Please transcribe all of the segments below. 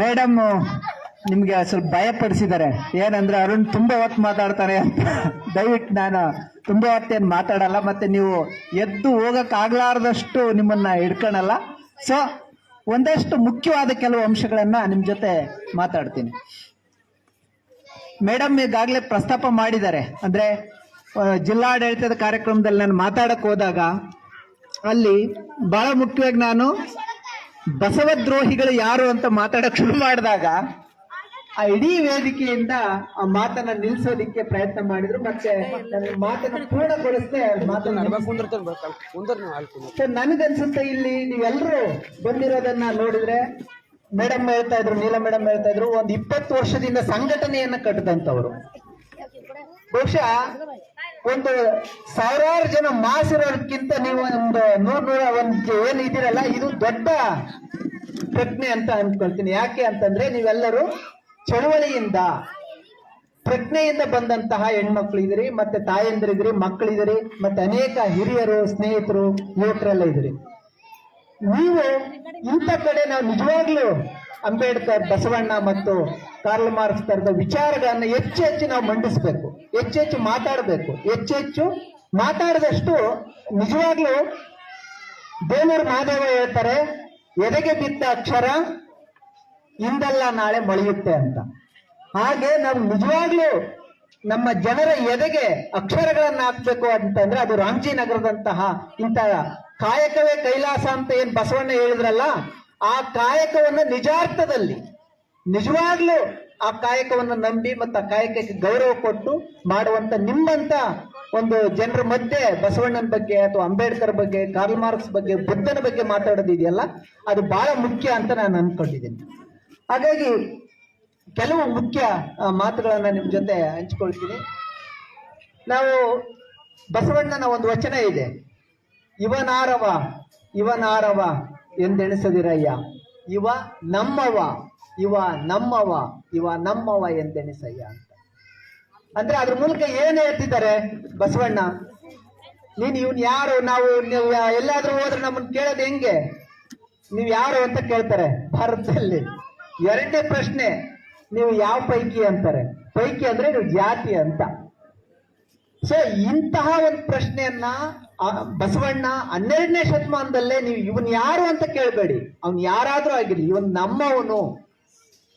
Madam, ನಿಮ್ಗೆ ಸ್ವಲ್ಪ ಭಯ ಪಡಿಸಿದ್ದಾರೆ ಏನಂದ್ರೆ ಅರುಣ್ ತುಂಬಾ ಹೊತ್ತು ಮಾತಾಡ್ತಾರೆ ದಯವಿಟ್ಟು ನಾನು ತುಂಬಾ ಹೊತ್ತೇನು ಮಾತಾಡಲ್ಲ, ಮತ್ತೆ ನೀವು ಎದ್ದು ಹೋಗಕ್ ಆಗ್ಲಾರ್ದಷ್ಟು ನಿಮ್ಮನ್ನ ಹಿಡ್ಕೊಳಲ್ಲ. ಸೊ ಒಂದಷ್ಟು ಮುಖ್ಯವಾದ ಕೆಲವು ಅಂಶಗಳನ್ನ ನಿಮ್ ಜೊತೆ ಮಾತಾಡ್ತೀನಿ. ಮೇಡಮ್ ಈಗಾಗಲೇ ಪ್ರಸ್ತಾಪ ಮಾಡಿದ್ದಾರೆ. ಅಂದ್ರೆ ಜಿಲ್ಲಾಡಳಿತದ ಕಾರ್ಯಕ್ರಮದಲ್ಲಿ ನಾನು ಮಾತಾಡಕ್ ಹೋದಾಗ ಅಲ್ಲಿ ಬಹಳ ಮುಖ್ಯವಾಗಿ ನಾನು ಬಸವದ್ರೋಹಿಗಳು ಯಾರು ಅಂತ ಮಾತಾಡಕ್ ಶುರು ಮಾಡಿದಾಗ ಆ ಇಡೀ ವೇದಿಕೆಯಿಂದ ಆ ಮಾತನ್ನ ನಿಲ್ಸೋದಿಕ್ಕೆ ಪ್ರಯತ್ನ ಮಾಡಿದ್ರು ಮತ್ತೆ ನನ್ನ ಮಾತನ್ನ ಪೂರ್ಣಗೊಳಿಸದೆ ಮಾತನ್ನ ನನಗನ್ಸುತ್ತೆ ಇಲ್ಲಿ ನೀವೆಲ್ಲರೂ ಬಂದಿರೋದನ್ನ ನೋಡಿದ್ರೆ ಮೇಡಮ್ ಹೇಳ್ತಾ ಇದ್ರು ನೀಲ ಮೇಡಮ್ ಹೇಳ್ತಾ ಇದ್ರು ಒಂದ್ ಇಪ್ಪತ್ತು ವರ್ಷದಿಂದ ಸಂಘಟನೆಯನ್ನ ಕಟ್ಟದಂತವ್ರು. ಬಹುಶಃ ಒಂದು ಸಾವಿರಾರು ಜನ ಮಾಸಿರೋದಕ್ಕಿಂತ ನೀವು ಒಂದು ನೂರ್ ನೂರ ಒಂದು ಏನ್ ಇದ್ದೀರಲ್ಲ, ಇದು ದೊಡ್ಡ ಪ್ರಜ್ಞೆ ಅಂತ ಅನ್ಕೊಳ್ತೀನಿ. ಯಾಕೆ ಅಂತಂದ್ರೆ ನೀವೆಲ್ಲರೂ ಚಳುವಳಿಯಿಂದ, ಪ್ರಜ್ಞೆಯಿಂದ ಬಂದಂತಹ ಹೆಣ್ಮಕ್ಳು ಇದ್ರಿ ಮತ್ತೆ ತಾಯಂದಿರಿದ್ರಿ ಮಕ್ಕಳಿದ್ರಿ ಮತ್ತೆ ಅನೇಕ ಹಿರಿಯರು, ಸ್ನೇಹಿತರು, ಯುವಕರೆಲ್ಲ ಇದ್ರಿ ನೀವು ಇಂಥ ಕಡೆ ನಾವು ನಿಜವಾಗ್ಲೂ ಅಂಬೇಡ್ಕರ್, ಬಸವಣ್ಣ ಮತ್ತು ಕಾರ್ಲ್ ಮಾರ್ಕ್ಸ್ ತರದ ವಿಚಾರಗಳನ್ನ ಹೆಚ್ಚು ಹೆಚ್ಚು ನಾವು ಮಂಡಿಸಬೇಕು. ಹೆಚ್ಚು ಹೆಚ್ಚು ಮಾತಾಡಬೇಕು. ಹೆಚ್ಚೆಚ್ಚು ಹೆಚ್ಚು ಮಾತಾಡಿದಷ್ಟು ನಿಜವಾಗ್ಲೂ ಬೇಲೂರು ಮಾದೇವ ಹೇಳ್ತಾರೆ, ಎದೆಗೆ ಬಿದ್ದ ಅಕ್ಷರ ಇಂದಲ್ಲ ನಾಳೆ ಮೊಳೆಯುತ್ತೆ ಅಂತ. ಹಾಗೆ ನಾವು ನಿಜವಾಗ್ಲೂ ನಮ್ಮ ಜನರ ಎದೆಗೆ ಅಕ್ಷರಗಳನ್ನ ಹಾಕ್ಬೇಕು ಅಂತಂದ್ರೆ ಅದು ರಾಮ್ಜಿ ನಗರದಂತಹ ಇಂಥ ಕಾಯಕವೇ ಕೈಲಾಸ ಅಂತ ಏನ್ ಬಸವಣ್ಣ ಹೇಳಿದ್ರಲ್ಲ ಆ ಕಾಯಕವನ್ನು ನಿಜಾರ್ಥದಲ್ಲಿ, ನಿಜವಾಗ್ಲೂ ಆ ಕಾಯಕವನ್ನು ನಂಬಿ ಮತ್ತು ಆ ಕಾಯಕಕ್ಕೆ ಗೌರವ ಕೊಟ್ಟು ಮಾಡುವಂತ ನಿಮ್ಮಂತ ಒಂದು ಜನರ ಮಧ್ಯೆ, ಬಸವಣ್ಣನ ಬಗ್ಗೆ ಅಥವಾ ಅಂಬೇಡ್ಕರ್ ಬಗ್ಗೆ, ಕಾರ್ಲ್ ಮಾರ್ಕ್ಸ್ ಬಗ್ಗೆ, ಬುದ್ಧನ ಬಗ್ಗೆ ಮಾತಾಡೋದಿದೆಯಲ್ಲ, ಅದು ಬಹಳ ಮುಖ್ಯ ಅಂತ ನಾನು ಅನ್ಕೊಂಡಿದ್ದೀನಿ. ಹಾಗಾಗಿ ಕೆಲವು ಮುಖ್ಯ ಮಾತುಗಳನ್ನು ನಿಮ್ಮ ನಿಮ್ ಜೊತೆ ಹಂಚ್ಕೊಳ್ತೀನಿ. ನಾವು ಬಸವಣ್ಣನ ಒಂದು ವಚನ ಇದೆ. ಇವನಾರವ ಇವನಾರವ ಎಂದೆಣಿಸದಿರಯ್ಯ. ಇವ ನಮ್ಮವ ಇವ ನಮ್ಮವ ಇವ ನಮ್ಮವ ಎಂದೆಣಿಸಯ್ಯ ಅಂತ. ಅಂದ್ರೆ ಅದ್ರ ಮೂಲಕ ಏನ್ ಹೇಳ್ತಿದ್ದಾರೆ? ಬಸವಣ್ಣ, ನೀನು ಇವನ್ ಯಾರು? ನಾವು ನೀವು ಎಲ್ಲಾದ್ರೂ ಹೋದ್ರೆ ನಮ್ಮನ್ನ ಕೇಳೋದು ಹೆಂಗೆ? ನೀವು ಯಾರು ಅಂತ ಕೇಳ್ತಾರೆ ಭಾರತದಲ್ಲಿ. ಎರಡನೇ ಪ್ರಶ್ನೆ, ನೀವು ಯಾವ ಪೈಕಿ ಅಂತಾರೆ? ಪೈಕಿ ಅಂದ್ರೆ ನೀವು ಜಾತಿ ಅಂತ. ಸೊ ಇಂತಹ ಒಂದು ಪ್ರಶ್ನೆಯನ್ನ ಬಸವಣ್ಣ ಹನ್ನೆರಡನೇ ಶತಮಾನದಲ್ಲೇ ನೀವು ಇವನ್ ಯಾರು ಅಂತ ಕೇಳಬೇಡಿ. ಅವನ್ ಯಾರಾದ್ರೂ ಆಗಿರ್ಲಿ, ಇವನ್ ನಮ್ಮವನು.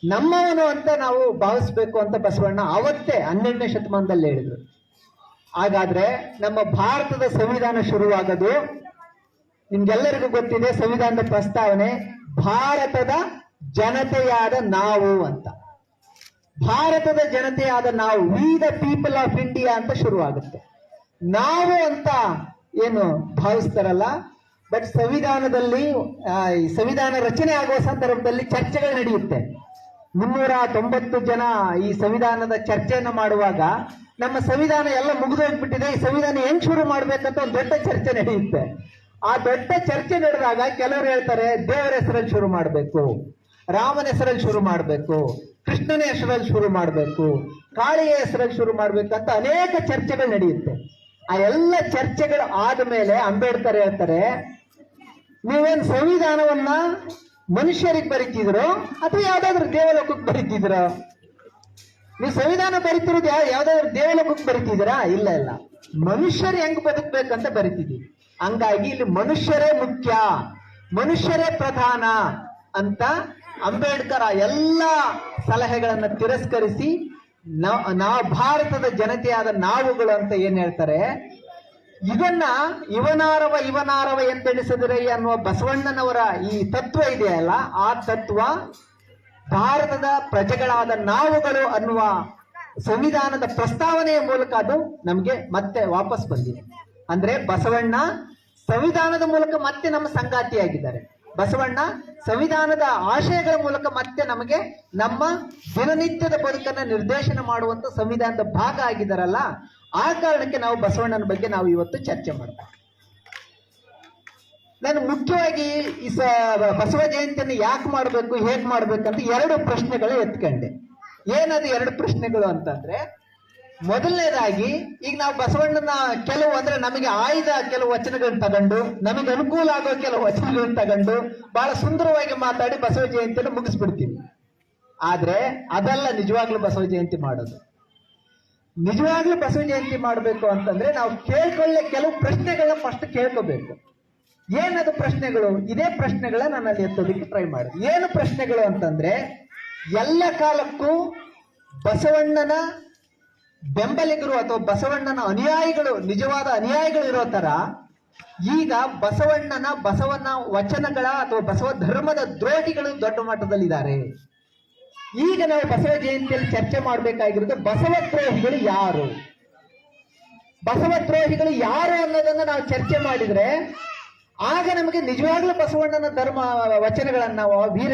ನಮ್ಮವನು ಅಂತ ನಾವು ಭಾವಿಸ್ಬೇಕು ಅಂತ ಬಸವಣ್ಣ ಅವತ್ತೇ ಹನ್ನೆರಡನೇ ಶತಮಾನದಲ್ಲಿ ಹೇಳಿದ್ರು. ಹಾಗಾದ್ರೆ ನಮ್ಮ ಭಾರತದ ಸಂವಿಧಾನ ಶುರುವಾಗದು. ನಿಮ್ಗೆಲ್ಲರಿಗೂ ಗೊತ್ತಿದೆ ಸಂವಿಧಾನದ ಪ್ರಸ್ತಾವನೆ, ಭಾರತದ ಜನತೆಯಾದ ನಾವು ಅಂತ. ಭಾರತದ ಜನತೆಯಾದ ನಾವು we the people of India ಅಂತ ಶುರುವಾಗುತ್ತೆ. ನಾವು ಅಂತ ಏನು ಭಾವಿಸ್ತಾರಲ್ಲ? ಬಟ್ ಸಂವಿಧಾನದಲ್ಲಿ ಸಂವಿಧಾನ ರಚನೆ ಆಗುವ ಸಂದರ್ಭದಲ್ಲಿ ಚರ್ಚೆಗಳು ನಡೆಯುತ್ತೆ. ಮುನ್ನೂರ ತೊಂಬತ್ತು ಜನ ಈ ಸಂವಿಧಾನದ ಚರ್ಚೆಯನ್ನು ಮಾಡುವಾಗ ನಮ್ಮ ಸಂವಿಧಾನ ಎಲ್ಲ ಮುಗಿದೋಗ್ಬಿಟ್ಟಿದೆ, ಈ ಸಂವಿಧಾನ ಹೆಂಗ್ ಶುರು ಮಾಡ್ಬೇಕಂತ ಒಂದು ದೊಡ್ಡ ಚರ್ಚೆ ನಡೆಯುತ್ತೆ. ಆ ದೊಡ್ಡ ಚರ್ಚೆ ನಡೆದಾಗ ಕೆಲವರು ಹೇಳ್ತಾರೆ, ದೇವರ ಹೆಸರಲ್ಲಿ ಶುರು ಮಾಡಬೇಕು, ರಾಮನ ಹೆಸರಲ್ಲಿ ಶುರು ಮಾಡಬೇಕು, ಕೃಷ್ಣನ ಹೆಸರಲ್ಲಿ ಶುರು ಮಾಡಬೇಕು, ಕಾಳಿಯ ಹೆಸರಲ್ಲಿ ಶುರು ಮಾಡಬೇಕಂತ ಅನೇಕ ಚರ್ಚೆಗಳು ನಡೆಯುತ್ತೆ. ಆ ಎಲ್ಲ ಚರ್ಚೆಗಳು ಆದ್ಮೇಲೆ ಅಂಬೇಡ್ಕರ್ ಹೇಳ್ತಾರೆ, ನೀವೇನ್ ಸಂವಿಧಾನವನ್ನ ಮನುಷ್ಯರಿಗೆ ಬರೀತಿದ್ರು ಅಥವಾ ಯಾವ್ದಾದ್ರು ದೇವಲೋಕಕ್ಕೆ ಬರೀತಿದ್ರು? ನೀವು ಸಂವಿಧಾನ ಬರೀತಿರೋದು ಯಾವ ಯಾವ್ದಾದ್ರು ದೇವಲೋಕಕ್ಕೆ ಬರೀತಿದ್ದೀರಾ? ಇಲ್ಲ ಇಲ್ಲ. ಮನುಷ್ಯರು ಹೆಂಗ್ ಬದುಕ್ಬೇಕಂತ ಬರಿತಿದೀವಿ ಹಂಗಾಗಿ ಇಲ್ಲಿ ಮನುಷ್ಯರೇ ಮುಖ್ಯ, ಮನುಷ್ಯರೇ ಪ್ರಧಾನ ಅಂತ ಅಂಬೇಡ್ಕರ್ ಆ ಎಲ್ಲ ಸಲಹೆಗಳನ್ನ ತಿರಸ್ಕರಿಸಿ ನಾವು ಭಾರತದ ಜನತೆಯಾದ ನಾವುಗಳು ಅಂತ ಏನ್ ಹೇಳ್ತಾರೆ? ಇದನ್ನ ಇವನಾರವ ಇವನಾರವ ಎಂದೆಣಿಸಿದರೆ ಅನ್ನುವ ಬಸವಣ್ಣನವರ ಈ ತತ್ವ ಇದೆಯಲ್ಲ ಆ ತತ್ವ ಭಾರತದ ಪ್ರಜೆಗಳಾದ ನಾವುಗಳು ಅನ್ನುವ ಸಂವಿಧಾನದ ಪ್ರಸ್ತಾವನೆಯ ಮೂಲಕ ಅದು ನಮಗೆ ಮತ್ತೆ ವಾಪಸ್ ಬಂದಿದೆ. ಅಂದ್ರೆ ಬಸವಣ್ಣ ಸಂವಿಧಾನದ ಮೂಲಕ ಮತ್ತೆ ನಮ್ಮ ಸಂಗಾತಿಯಾಗಿದ್ದಾರೆ. ಬಸವಣ್ಣ ಸಂವಿಧಾನದ ಆಶಯಗಳ ಮೂಲಕ ಮತ್ತೆ ನಮಗೆ ನಮ್ಮ ದಿನನಿತ್ಯದ ಬದುಕನ್ನ ನಿರ್ದೇಶನ ಮಾಡುವಂತ ಸಂವಿಧಾನದ ಭಾಗ ಆಗಿದ್ದಾರಲ್ಲ ಆ ಕಾರಣಕ್ಕೆ ನಾವು ಬಸವಣ್ಣನ ಬಗ್ಗೆ ನಾವು ಇವತ್ತು ಚರ್ಚೆ ಮಾಡ್ತಾ ನಾನು ಮುಖ್ಯವಾಗಿ ಈ ಸ, ಬಸವ ಜಯಂತಿಯನ್ನು ಯಾಕೆ ಮಾಡಬೇಕು, ಹೇಗ್ ಮಾಡ್ಬೇಕಂತ ಎರಡು ಪ್ರಶ್ನೆಗಳು ಎತ್ಕೊಂಡೆ. ಏನದು ಎರಡು ಪ್ರಶ್ನೆಗಳು ಅಂತಂದ್ರೆ ಮೊದಲನೇದಾಗಿ, ಈಗ ನಾವು ಬಸವಣ್ಣನ ಕೆಲವು ಅಂದ್ರೆ ನಮಗೆ ಆಯ್ದ ಕೆಲವು ವಚನಗಳನ್ನ ತಗೊಂಡು, ನಮಗೆ ಅನುಕೂಲ ಆಗೋ ಕೆಲವು ವಚನಗಳನ್ನ ತಗೊಂಡು, ಬಹಳ ಸುಂದರವಾಗಿ ಮಾತಾಡಿ ಬಸವ ಜಯಂತಿಯನ್ನು ಮುಗಿಸ್ಬಿಡ್ತೀವಿ. ಆದ್ರೆ ಅದಲ್ಲ ನಿಜವಾಗ್ಲೂ ಬಸವ ಜಯಂತಿ ಮಾಡೋದು. ನಿಜವಾಗ್ಲೂ ಬಸವ ಜಯಂತಿ ಮಾಡಬೇಕು ಅಂತಂದ್ರೆ ನಾವು ಕೇಳ್ಕೊಳ್ಳೆ ಕೆಲವು ಪ್ರಶ್ನೆಗಳನ್ನ ಫಸ್ಟ್ ಕೇಳ್ಕೋಬೇಕು. ಏನದು ಪ್ರಶ್ನೆಗಳು? ಇದೇ ಪ್ರಶ್ನೆಗಳ ನಾನು ಅಲ್ಲಿ ಎತ್ತೋದಕ್ಕೆ ಟ್ರೈ ಮಾಡಿದೆ ಏನು ಪ್ರಶ್ನೆಗಳು ಅಂತಂದ್ರೆ, ಎಲ್ಲ ಕಾಲಕ್ಕೂ ಬಸವಣ್ಣನ ಬೆಂಬಲಿಗರು ಅಥವಾ ಬಸವಣ್ಣನ ಅನುಯಾಯಿಗಳು, ನಿಜವಾದ ಅನುಯಾಯಿಗಳು ಇರೋ ತರ ಈಗ ಬಸವಣ್ಣನ ಬಸವನ ವಚನಗಳ ಅಥವಾ ಬಸವ ಧರ್ಮದ ದ್ರೋಹಿಗಳು ದೊಡ್ಡ ಮಟ್ಟದಲ್ಲಿದ್ದಾರೆ. ಈಗ ನಾವು ಬಸವ ಜಯಂತಿಯಲ್ಲಿ ಚರ್ಚೆ ಮಾಡಬೇಕಾಗಿರೋದು ಬಸವ ದ್ರೋಹಿಗಳು ಯಾರು? ಬಸವ ದ್ರೋಹಿಗಳು ಯಾರು ಅನ್ನೋದನ್ನ ನಾವು ಚರ್ಚೆ ಮಾಡಿದ್ರೆ ಆಗ ನಮಗೆ ನಿಜವಾಗ್ಲೂ ಬಸವಣ್ಣನ ಧರ್ಮ, ವಚನಗಳನ್ನು ನಾವು ವೀರ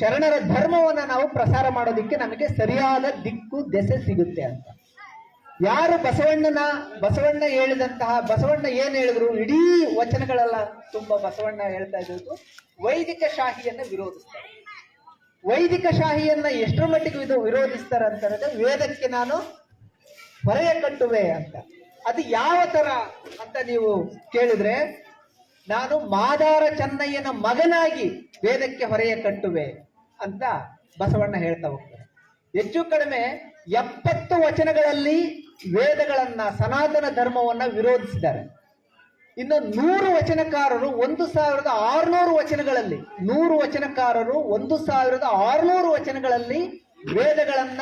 ಶರಣರ ಧರ್ಮವನ್ನ ನಾವು ಪ್ರಸಾರ ಮಾಡೋದಿಕ್ಕೆ ನಮಗೆ ಸರಿಯಾದ ದಿಕ್ಕು, ದೆಸೆ ಸಿಗುತ್ತೆ ಅಂತ. ಯಾರು ಬಸವಣ್ಣನ, ಬಸವಣ್ಣ ಹೇಳಿದಂತಹ, ಬಸವಣ್ಣ ಏನು ಹೇಳಿದ್ರು? ಇಡೀ ವಚನಗಳೆಲ್ಲ ತುಂಬಾ ಬಸವಣ್ಣ ಹೇಳ್ತಾ ಇದ್ದು ವೈದಿಕ ಶಾಹಿಯನ್ನು ವಿರೋಧಿಸ್ತಾರೆ. ವೈದಿಕ ಶಾಹಿಯನ್ನ ಎಷ್ಟರ ಮಟ್ಟಿಗೆ ಇದು ವಿರೋಧಿಸ್ತಾರೆ ಅಂತಂದ್ರೆ ವೇದಕ್ಕೆ ನಾನು ಹೊರೆಯ ಕಟ್ಟುವೆ ಅಂತ. ಅದು ಯಾವ ತರ ಅಂತ ನೀವು ಕೇಳಿದ್ರೆ ನಾನು ಮಾದಾರ ಚೆನ್ನಯ್ಯನ ಮಗನಾಗಿ ವೇದಕ್ಕೆ ಹೊರೆಯ ಕಟ್ಟುವೆ ಅಂತ ಬಸವಣ್ಣ ಹೇಳ್ತಾ ಹೋಗ್ತಾರೆ. ಹೆಚ್ಚು ಕಡಿಮೆ ಎಪ್ಪತ್ತು ವಚನಗಳಲ್ಲಿ ವೇದಗಳನ್ನ ಸನಾತನ ಧರ್ಮವನ್ನ ವಿರೋಧಿಸಿದ್ದಾರೆ. ಇನ್ನು ನೂರು ವಚನಕಾರರು ಒಂದು ಸಾವಿರದ ಆರುನೂರು ವಚನಗಳಲ್ಲಿ, ನೂರು ವಚನಕಾರರು ಒಂದು ಸಾವಿರದ ಆರುನೂರು ವಚನಗಳಲ್ಲಿ ವೇದಗಳನ್ನ,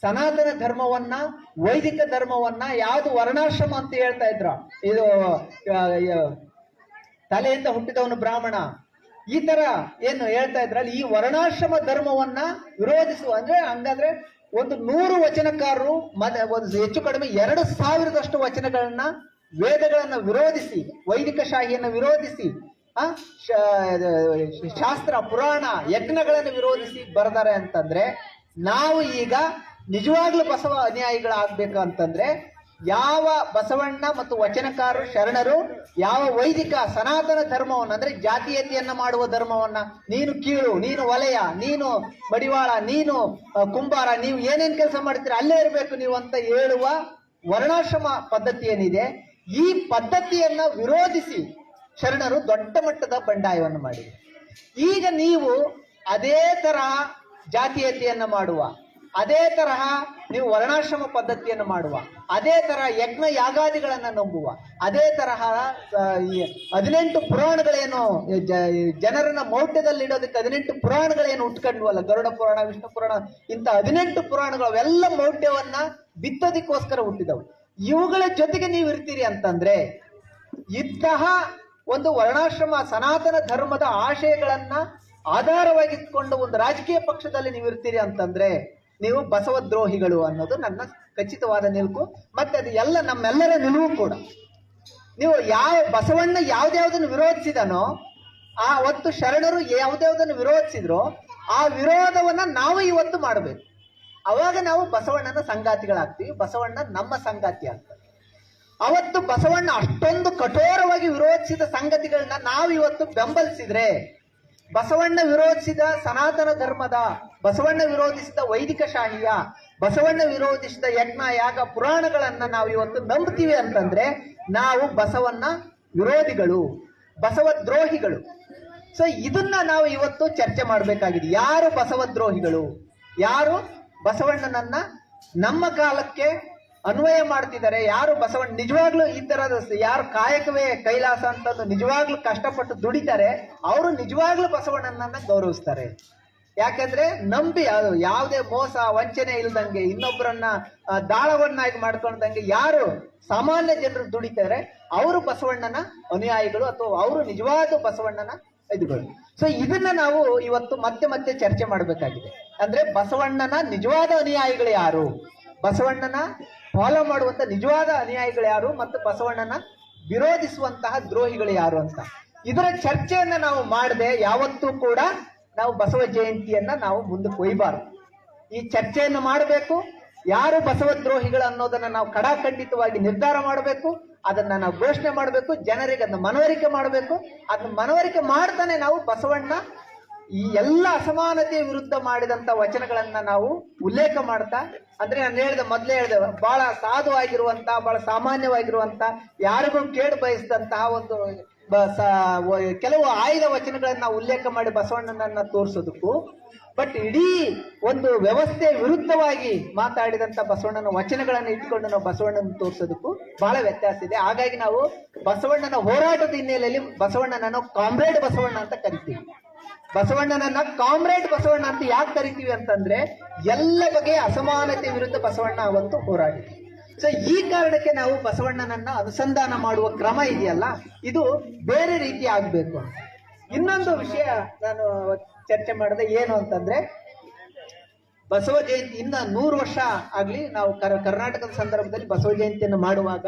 ಸನಾತನ ಧರ್ಮವನ್ನ, ವೈದಿಕ ಧರ್ಮವನ್ನ, ಯಾವುದು ವರ್ಣಾಶ್ರಮ ಅಂತ ಹೇಳ್ತಾ ಇದ್ರ, ಇದು ತಲೆಯಿಂದ ಹುಟ್ಟಿದವನು ಬ್ರಾಹ್ಮಣ. ಈ ತರ ಏನು ಹೇಳ್ತಾ ಇದ್ರಲ್ಲ, ಈ ವರ್ಣಾಶ್ರಮ ಧರ್ಮವನ್ನ ವಿರೋಧಿಸುವ, ಅಂದ್ರೆ ಹಂಗಾದ್ರೆ ಒಂದು ನೂರು ವಚನಕಾರರು, ಮದ, ಒಂದು ಹೆಚ್ಚು ಕಡಿಮೆ ಎರಡು ಸಾವಿರದಷ್ಟು ವಚನಗಳನ್ನ, ವೇದಗಳನ್ನ ವಿರೋಧಿಸಿ, ವೈದಿಕ ಶಾಹಿಯನ್ನ ವಿರೋಧಿಸಿ, ಆ ಶಾಸ್ತ್ರ, ಪುರಾಣ, ಯಜ್ಞಗಳನ್ನು ವಿರೋಧಿಸಿ ಬರ್ತಾರೆ ಅಂತಂದ್ರೆ, ನಾವು ಈಗ ನಿಜವಾಗ್ಲೂ ಬಸವ ಅನುಯಾಯಿಗಳಾಗ್ಬೇಕು ಅಂತಂದ್ರೆ ಯಾವ ಬಸವಣ್ಣ ಮತ್ತು ವಚನಕಾರರು, ಶರಣರು ಯಾವ ವೈದಿಕ ಸನಾತನ ಧರ್ಮವನ್ನು, ಅಂದ್ರೆ ಜಾತೀಯತೆಯನ್ನ ಮಾಡುವ ಧರ್ಮವನ್ನ, ನೀನು ಕೀಳು, ನೀನು ವಲಯ, ನೀನು ಬಡಿವಾಳ, ನೀನು ಕುಂಬಾರ, ನೀವು ಏನೇನ್ ಕೆಲಸ ಮಾಡ್ತೀರಾ, ಅಲ್ಲೇ ಇರಬೇಕು ನೀವು ಅಂತ ಹೇಳುವ ವರ್ಣಾಶ್ರಮ ಪದ್ಧತಿ ಏನಿದೆ ಈ ಪದ್ಧತಿಯನ್ನ ವಿರೋಧಿಸಿ ಶರಣರು ದೊಡ್ಡ ಮಟ್ಟದ ಬಂಡಾಯವನ್ನು ಮಾಡಿದರು. ಈಗ ನೀವು ಅದೇ ತರ ಜಾತೀಯತೆಯನ್ನ ಮಾಡುವ. ಅದೇ ತರಹ ನೀವು ವರ್ಣಾಶ್ರಮ ಪದ್ಧತಿಯನ್ನು ಮಾಡುವ, ಅದೇ ತರಹ ಯಜ್ಞ ಯಾಗಾದಿಗಳನ್ನು ನಂಬುವ, ಅದೇ ತರಹ ಹದಿನೆಂಟು ಪುರಾಣಗಳೇನು ಜನರನ್ನ ಮೌಢ್ಯದಲ್ಲಿ ಇಡೋದಕ್ಕೆ ಹದಿನೆಂಟು ಪುರಾಣಗಳೇನು ಉಟ್ಕೊಂಡ್ವಲ್ಲ? ಗರುಡ ಪುರಾಣ, ವಿಷ್ಣು ಪುರಾಣ, ಇಂಥ ಹದಿನೆಂಟು ಪುರಾಣಗಳು ಅವೆಲ್ಲ ಮೌಢ್ಯವನ್ನ ಬಿತ್ತೋದಕ್ಕೋಸ್ಕರ ಹುಟ್ಟಿದವು. ಇವುಗಳ ಜೊತೆಗೆ ನೀವು ಇರ್ತೀರಿ ಅಂತಂದ್ರೆ, ಇಂತಹ ಒಂದು ವರ್ಣಾಶ್ರಮ ಸನಾತನ ಧರ್ಮದ ಆಶಯಗಳನ್ನ ಆಧಾರವಾಗಿಟ್ಕೊಂಡು ಒಂದು ರಾಜಕೀಯ ಪಕ್ಷದಲ್ಲಿ ನೀವು ಇರ್ತೀರಿ ಅಂತಂದ್ರೆ ನೀವು ಬಸವದ್ರೋಹಿಗಳು ಅನ್ನೋದು ನನ್ನ ಖಚಿತವಾದ ನಿಲುಕು, ಮತ್ತೆ ಅದು ಎಲ್ಲ ನಮ್ಮೆಲ್ಲರ ನಿಲುವು ಕೂಡ. ನೀವು ಯಾವ ಬಸವಣ್ಣ ಯಾವ್ದ್ಯಾವ್ದನ್ನು ವಿರೋಧಿಸಿದನೋ, ಆ ಒತ್ತು ಶರಣರು ಯಾವ್ದ್ಯಾವ್ದನ್ನು ವಿರೋಧಿಸಿದ್ರೋ, ಆ ವಿರೋಧವನ್ನ ನಾವು ಇವತ್ತು ಮಾಡಬೇಕು. ಅವಾಗ ನಾವು ಬಸವಣ್ಣನ ಸಂಗಾತಿಗಳಾಗ್ತೀವಿ, ಬಸವಣ್ಣ ನಮ್ಮ ಸಂಗಾತಿ ಆಗ್ತದೆ ಅವತ್ತು ಬಸವಣ್ಣ ಅಷ್ಟೊಂದು ಕಠೋರವಾಗಿ ವಿರೋಧಿಸಿದ ಸಂಗತಿಗಳನ್ನ ನಾವು ಇವತ್ತು ಬೆಂಬಲಿಸಿದ್ರೆ ಬಸವಣ್ಣ ವಿರೋಧಿಸಿದ ಸನಾತನ ಧರ್ಮದ, ಬಸವಣ್ಣ ವಿರೋಧಿಸಿದ ವೈದಿಕ ಶಾಹಿಯ, ಬಸವಣ್ಣ ವಿರೋಧಿಸಿದ ಯಜ್ಞ ಯಾಗ ಪುರಾಣಗಳನ್ನ ನಾವು ಇವತ್ತು ನಂಬ್ತೀವಿ ಅಂತಂದ್ರೆ ನಾವು ಬಸವಣ್ಣ ವಿರೋಧಿಗಳು ಬಸವ ದ್ರೋಹಿಗಳು ಸೊ ಇದನ್ನ ನಾವು ಇವತ್ತು ಚರ್ಚೆ ಮಾಡಬೇಕಾಗಿದೆ. ಯಾರು ಬಸವದ್ರೋಹಿಗಳು? ಯಾರು? ಬಸವಣ್ಣನನ್ನ ನಮ್ಮ ಕಾಲಕ್ಕೆ ಅನ್ವಯ ಮಾಡ್ತಿದ್ದಾರೆ. ಯಾರು ಬಸವಣ್ಣ ನಿಜವಾಗ್ಲೂ ಈ ತರದ ಯಾರು ಕಾಯಕವೇ ಕೈಲಾಸ ಅಂತಂದು ನಿಜವಾಗ್ಲೂ ಕಷ್ಟಪಟ್ಟು ದುಡಿತಾರೆ, ಅವರು ನಿಜವಾಗ್ಲೂ ಬಸವಣ್ಣನನ್ನ ಗೌರವಿಸ್ತಾರೆ. ಯಾಕಂದ್ರೆ ನಂಬಿ ಅದು ಯಾವುದೇ ಮೋಸ, ವಂಚನೆ ಇಲ್ದಂಗೆ ಇನ್ನೊಬ್ಬರನ್ನ ದಾಳವನ್ನಾಗಿ ಮಾಡ್ಕೊಂಡಂಗೆ ಯಾರು ಸಾಮಾನ್ಯ ಜನರು ದುಡಿತಾರೆ, ಅವರು ಬಸವಣ್ಣನ ಅನುಯಾಯಿಗಳು ಅಥವಾ ಅವರು ನಿಜವಾದ ಬಸವಣ್ಣನ ಇದುಗಳು ಸೊ ಇದನ್ನ ನಾವು ಇವತ್ತು ಮತ್ತೆ ಮತ್ತೆ ಚರ್ಚೆ ಮಾಡಬೇಕಾಗಿದೆ. ಅಂದ್ರೆ ಬಸವಣ್ಣನ ನಿಜವಾದ ಅನುಯಾಯಿಗಳು ಯಾರು? ಬಸವಣ್ಣನ ಫಾಲೋ ಮಾಡುವಂತ ನಿಜವಾದ ಅನುಯಾಯಿಗಳು ಯಾರು ಮತ್ತು ಬಸವಣ್ಣನ ವಿರೋಧಿಸುವಂತಹ ದ್ರೋಹಿಗಳು ಯಾರು ಅಂತ. ಇದರ ಚರ್ಚೆಯನ್ನ ನಾವು ಮಾಡದೆ ಯಾವತ್ತೂ ಕೂಡ ನಾವು ಬಸವ ಜಯಂತಿಯನ್ನ ನಾವು ಮುಂದಕ್ಕೆ ಒಯ್ಯಬಾರದು ಈ ಚರ್ಚೆಯನ್ನು ಮಾಡಬೇಕು, ಯಾರು ಬಸವ ದ್ರೋಹಿಗಳು ಅನ್ನೋದನ್ನ ನಾವು ಕಡಾಖಂಡಿತವಾಗಿ ನಿರ್ಧಾರ ಮಾಡಬೇಕು, ಅದನ್ನ ನಾವು ಘೋಷಣೆ ಮಾಡಬೇಕು, ಜನರಿಗೆ ಅದನ್ನ ಮನವರಿಕೆ ಮಾಡಬೇಕು, ಅದನ್ನ ಮನವರಿಕೆ ಮಾಡ್ತಾನೆ ನಾವು ಬಸವಣ್ಣ ಈ ಎಲ್ಲ ಅಸಮಾನತೆಯ ವಿರುದ್ಧ ಮಾಡಿದಂತ ವಚನಗಳನ್ನ ನಾವು ಉಲ್ಲೇಖ ಮಾಡ್ತಾ, ಅಂದ್ರೆ ನಾನು ಹೇಳಿದ, ಮೊದಲೇ ಹೇಳಿದೆ, ಬಹಳ ಸಾಧುವಾಗಿರುವಂತ, ಬಹಳ ಸಾಮಾನ್ಯವಾಗಿರುವಂತ, ಯಾರಿಗೂ ಕೇಡು ಬಯಸಿದಂತಹ ಒಂದು ಕೆಲವು ಆಯ್ದ ವಚನಗಳನ್ನ ಉಲ್ಲೇಖ ಮಾಡಿ ಬಸವಣ್ಣನನ್ನ ತೋರಿಸೋದಕ್ಕೂ, ಬಟ್ ಇಡೀ ಒಂದು ವ್ಯವಸ್ಥೆ ವಿರುದ್ಧವಾಗಿ ಮಾತಾಡಿದಂತ ಬಸವಣ್ಣನ ವಚನಗಳನ್ನು ಇಟ್ಕೊಂಡು ನಾವು ಬಸವಣ್ಣನ ತೋರಿಸೋದಕ್ಕೂ ಬಹಳ ವ್ಯತ್ಯಾಸ ಇದೆ. ಹಾಗಾಗಿ ನಾವು ಬಸವಣ್ಣನ ಹೋರಾಟದ ಹಿನ್ನೆಲೆಯಲ್ಲಿ ಬಸವಣ್ಣನನ್ನು ಕಾಮ್ರೇಡ್ ಬಸವಣ್ಣ ಅಂತ ಕರಿತೀವಿ. ಬಸವಣ್ಣನನ್ನ ಕಾಮ್ರೇಡ್ ಬಸವಣ್ಣ ಅಂತ ಯಾಕೆ ಕರಿತೀವಿ ಅಂತಂದ್ರೆ ಎಲ್ಲ ಬಗೆಯ ಅಸಮಾನತೆ ವಿರುದ್ಧ ಬಸವಣ್ಣ ಅವತ್ತು ಹೋರಾಡಿದ್ರು ಸೊ ಈ ಕಾರಣಕ್ಕೆ ನಾವು ಬಸವಣ್ಣನನ್ನ ಅನುಸಂಧಾನ ಮಾಡುವ ಕ್ರಮ ಇದೆಯಲ್ಲ, ಇದು ಬೇರೆ ರೀತಿ ಆಗ್ಬೇಕು ಇನ್ನೊಂದು ವಿಷಯ ನಾನು ಚರ್ಚೆ ಮಾಡಿದೆ ಏನು ಅಂತಂದ್ರೆ, ಬಸವ ಜಯಂತಿ ಇನ್ನ ನೂರು ವರ್ಷ ಆಗ್ಲಿ ನಾವು ಕರ್- ಕರ್ನಾಟಕದ ಸಂದರ್ಭದಲ್ಲಿ ಬಸವ ಜಯಂತಿಯನ್ನು ಮಾಡುವಾಗ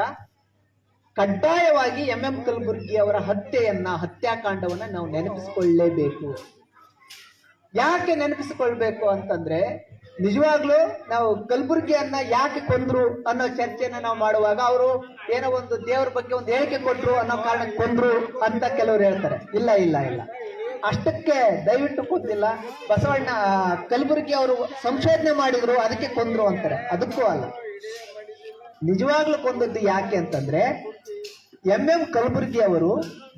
ಕಡ್ಡಾಯವಾಗಿ ಎಂ ಎಂ ಕಲಬುರ್ಗಿ ಅವರ ಹತ್ಯೆಯನ್ನ, ಹತ್ಯಾಕಾಂಡವನ್ನ ನಾವು ನೆನಪಿಸಿಕೊಳ್ಳಲೇಬೇಕು ಯಾಕೆ ನೆನಪಿಸಿಕೊಳ್ಬೇಕು ಅಂತಂದ್ರೆ, ನಿಜವಾಗ್ಲೂ ನಾವು ಕಲಬುರ್ಗಿಯನ್ನ ಯಾಕೆ ಕೊಂದ್ರು ಅನ್ನೋ ಚರ್ಚೆಯನ್ನ ನಾವು ಮಾಡುವಾಗ ಅವರು ಏನೋ ಒಂದು ದೇವರ ಬಗ್ಗೆ ಒಂದು ಹೇಳಿಕೆ ಕೊಟ್ರು ಅನ್ನೋ ಕಾರಣಕ್ಕೆ ಕೊಂದ್ರು ಅಂತ ಕೆಲವರು ಹೇಳ್ತಾರೆ. ಇಲ್ಲ ಇಲ್ಲ ಇಲ್ಲ. ಅಷ್ಟಕ್ಕೆ ದಯವಿಟ್ಟು ಕೊಂದಿಲ್ಲ ಬಸವಣ್ಣ ಕಲಬುರ್ಗಿ ಅವರು ಸಂಶೋಧನೆ ಮಾಡಿದ್ರು, ಅದಕ್ಕೆ ಕೊಂದ್ರು ಅಂತಾರೆ. ಅದಕ್ಕೂ ಅಲ್ಲ. ನಿಜವಾಗ್ಲೂ ಕೊಂದದ್ದು ಯಾಕೆ ಅಂತಂದ್ರೆ, ಎಂ ಎಂ ಕಲಬುರ್ಗಿ ಅವರು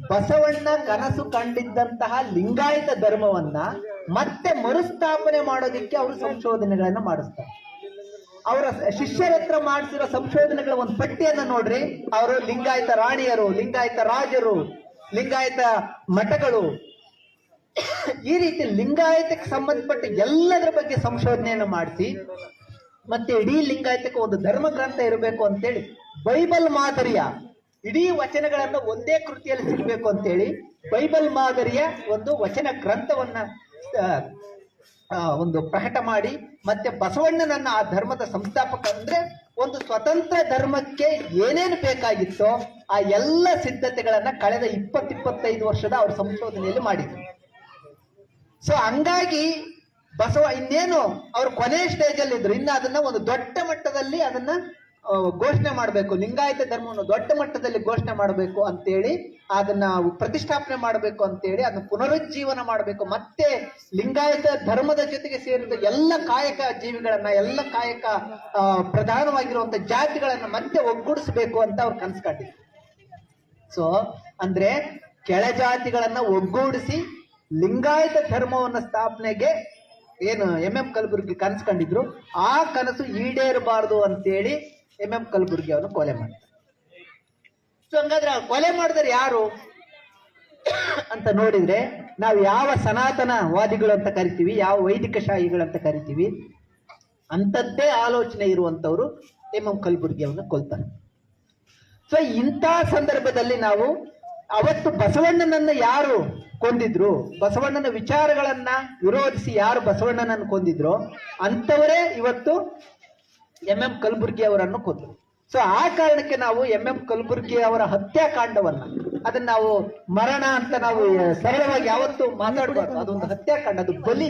ಬಸವಣ್ಣ ಕನಸು ಕಂಡಿದ್ದಂತಹ ಲಿಂಗಾಯತ ಧರ್ಮವನ್ನ ಮತ್ತೆ ಮರುಸ್ಥಾಪನೆ ಮಾಡೋದಿಕ್ಕೆ ಅವರು ಸಂಶೋಧನೆಗಳನ್ನ ಮಾಡಿಸ್ತಾರೆ. ಅವರ ಶಿಷ್ಯರ ಹತ್ರ ಮಾಡಿಸಿರೋ ಸಂಶೋಧನೆಗಳ ಒಂದು ಪಟ್ಟಿಯನ್ನ ನೋಡ್ರಿ. ಅವರು ಲಿಂಗಾಯತ ರಾಣಿಯರು, ಲಿಂಗಾಯತ ರಾಜರು, ಲಿಂಗಾಯತ ಮಠಗಳು. ಈ ರೀತಿ ಲಿಂಗಾಯತಕ್ಕೆ ಸಂಬಂಧಪಟ್ಟ ಎಲ್ಲದರ ಬಗ್ಗೆ ಸಂಶೋಧನೆಯನ್ನು ಮಾಡಿಸಿ ಮತ್ತೆ ಇಡೀ ಲಿಂಗಾಯತಕ್ಕೆ ಒಂದು ಧರ್ಮ ಗ್ರಂಥ ಇರಬೇಕು ಅಂತೇಳಿ, ಬೈಬಲ್ ಮಾದರಿಯ ಇಡೀ ವಚನಗಳನ್ನು ಒಂದೇ ಕೃತಿಯಲ್ಲಿ ಸಿಗಬೇಕು ಅಂತೇಳಿ, ಬೈಬಲ್ ಮಾದರಿಯ ಒಂದು ವಚನ ಗ್ರಂಥವನ್ನ ಒಂದು ಪ್ರಕಟ ಮಾಡಿ, ಮತ್ತೆ ಬಸವಣ್ಣನನ್ನ ಆ ಧರ್ಮದ ಸಂಸ್ಥಾಪಕ ಅಂದ್ರೆ ಒಂದು ಸ್ವತಂತ್ರ ಧರ್ಮಕ್ಕೆ ಏನೇನು ಬೇಕಾಗಿತ್ತೋ ಆ ಎಲ್ಲ ಸಿದ್ಧತೆಗಳನ್ನ ಕಳೆದ ಇಪ್ಪತ್ತಿಪ್ಪತ್ತೈದು ವರ್ಷದ ಅವ್ರ ಸಂಶೋಧನೆಯಲ್ಲಿ ಮಾಡಿದ್ರು. ಸೊ ಹಂಗಾಗಿ ಬಸವ ಇನ್ನೇನು ಅವ್ರು ಕೊನೆ ಸ್ಟೇಜ್ ಅಲ್ಲಿ ಇದ್ರು. ಇನ್ನು ಅದನ್ನ ಒಂದು ದೊಡ್ಡ ಮಟ್ಟದಲ್ಲಿ ಅದನ್ನ ಘೋಷಣೆ ಮಾಡಬೇಕು. ಲಿಂಗಾಯತ ಧರ್ಮವನ್ನು ದೊಡ್ಡ ಮಟ್ಟದಲ್ಲಿ ಘೋಷಣೆ ಮಾಡಬೇಕು ಅಂತೇಳಿ ಅದನ್ನ ಪ್ರತಿಷ್ಠಾಪನೆ ಮಾಡಬೇಕು ಅಂತೇಳಿ ಅದನ್ನ ಪುನರುಜ್ಜೀವನ ಮಾಡಬೇಕು. ಮತ್ತೆ ಲಿಂಗಾಯತ ಧರ್ಮದ ಜೊತೆಗೆ ಸೇರಿದ ಎಲ್ಲ ಕಾಯಕ ಜೀವಿಗಳನ್ನ, ಎಲ್ಲ ಕಾಯಕ ಪ್ರಧಾನವಾಗಿರುವಂತ ಜಾತಿಗಳನ್ನ ಮತ್ತೆ ಒಗ್ಗೂಡಿಸಬೇಕು ಅಂತ ಅವ್ರು ಕನ್ಸ್ಕೊಂಡಿದ್ರು ಸೊ ಅಂದ್ರೆ ಕೆಳಜಾತಿಗಳನ್ನ ಒಗ್ಗೂಡಿಸಿ ಲಿಂಗಾಯತ ಧರ್ಮವನ್ನ ಸ್ಥಾಪನೆಗೆ ಏನು ಎಂ ಎಂ ಕಲಬುರ್ಗಿ ಕನಸು ಕಂಡಿದ್ರು ಆ ಕನಸು ಈಡೇರಬಾರದು ಅಂತೇಳಿ ಎಂ ಎಂ ಕಲಬುರ್ಗಿ ಅವನು ಕೊಲೆ ಮಾಡ್ತಾರೆ ಸೊ ಹಂಗಾದ್ರೆ ಕೊಲೆ ಮಾಡಿದ್ರೆ ಯಾರು ಅಂತ ನೋಡಿದ್ರೆ, ನಾವು ಯಾವ ಸನಾತನ ವಾದಿಗಳು ಅಂತ ಕರಿತೀವಿ, ಯಾವ ವೈದಿಕ ಶಾಹಿಗಳು ಅಂತ ಕರಿತೀವಿ, ಅಂಥದ್ದೇ ಆಲೋಚನೆ ಇರುವಂತವ್ರು ಎಂ ಎಂ ಕಲಬುರ್ಗಿ ಅವನ್ನ ಕೊಲ್ತಾರೆ. ಸೊ ಇಂಥ ಸಂದರ್ಭದಲ್ಲಿ ನಾವು, ಅವತ್ತು ಬಸವಣ್ಣನನ್ನು ಯಾರು ಕೊಂದಿದ್ರು. ಬಸವಣ್ಣನ ವಿಚಾರಗಳನ್ನ ವಿರೋಧಿಸಿ ಯಾರು ಬಸವಣ್ಣನನ್ನು ಕೊಂದಿದ್ರು ಅಂತವರೇ ಇವತ್ತು ಎಂ ಎಂ ಕಲಬುರ್ಗಿ ಅವರನ್ನು ಕೊಂದರು. ಸೊ ಆ ಕಾರಣಕ್ಕೆ ನಾವು ಎಂ ಎಂ ಕಲಬುರ್ಗಿ ಅವರ ಹತ್ಯಾಕಾಂಡವನ್ನ ಅದನ್ನ ನಾವು ಮರಣ ಅಂತ ನಾವು ಸರಳವಾಗಿ ಯಾವತ್ತು ಮಾತಾಡಬಾರ್ದು. ಅದೊಂದು ಹತ್ಯಾಕಾಂಡ ಅದು ಬಲಿ.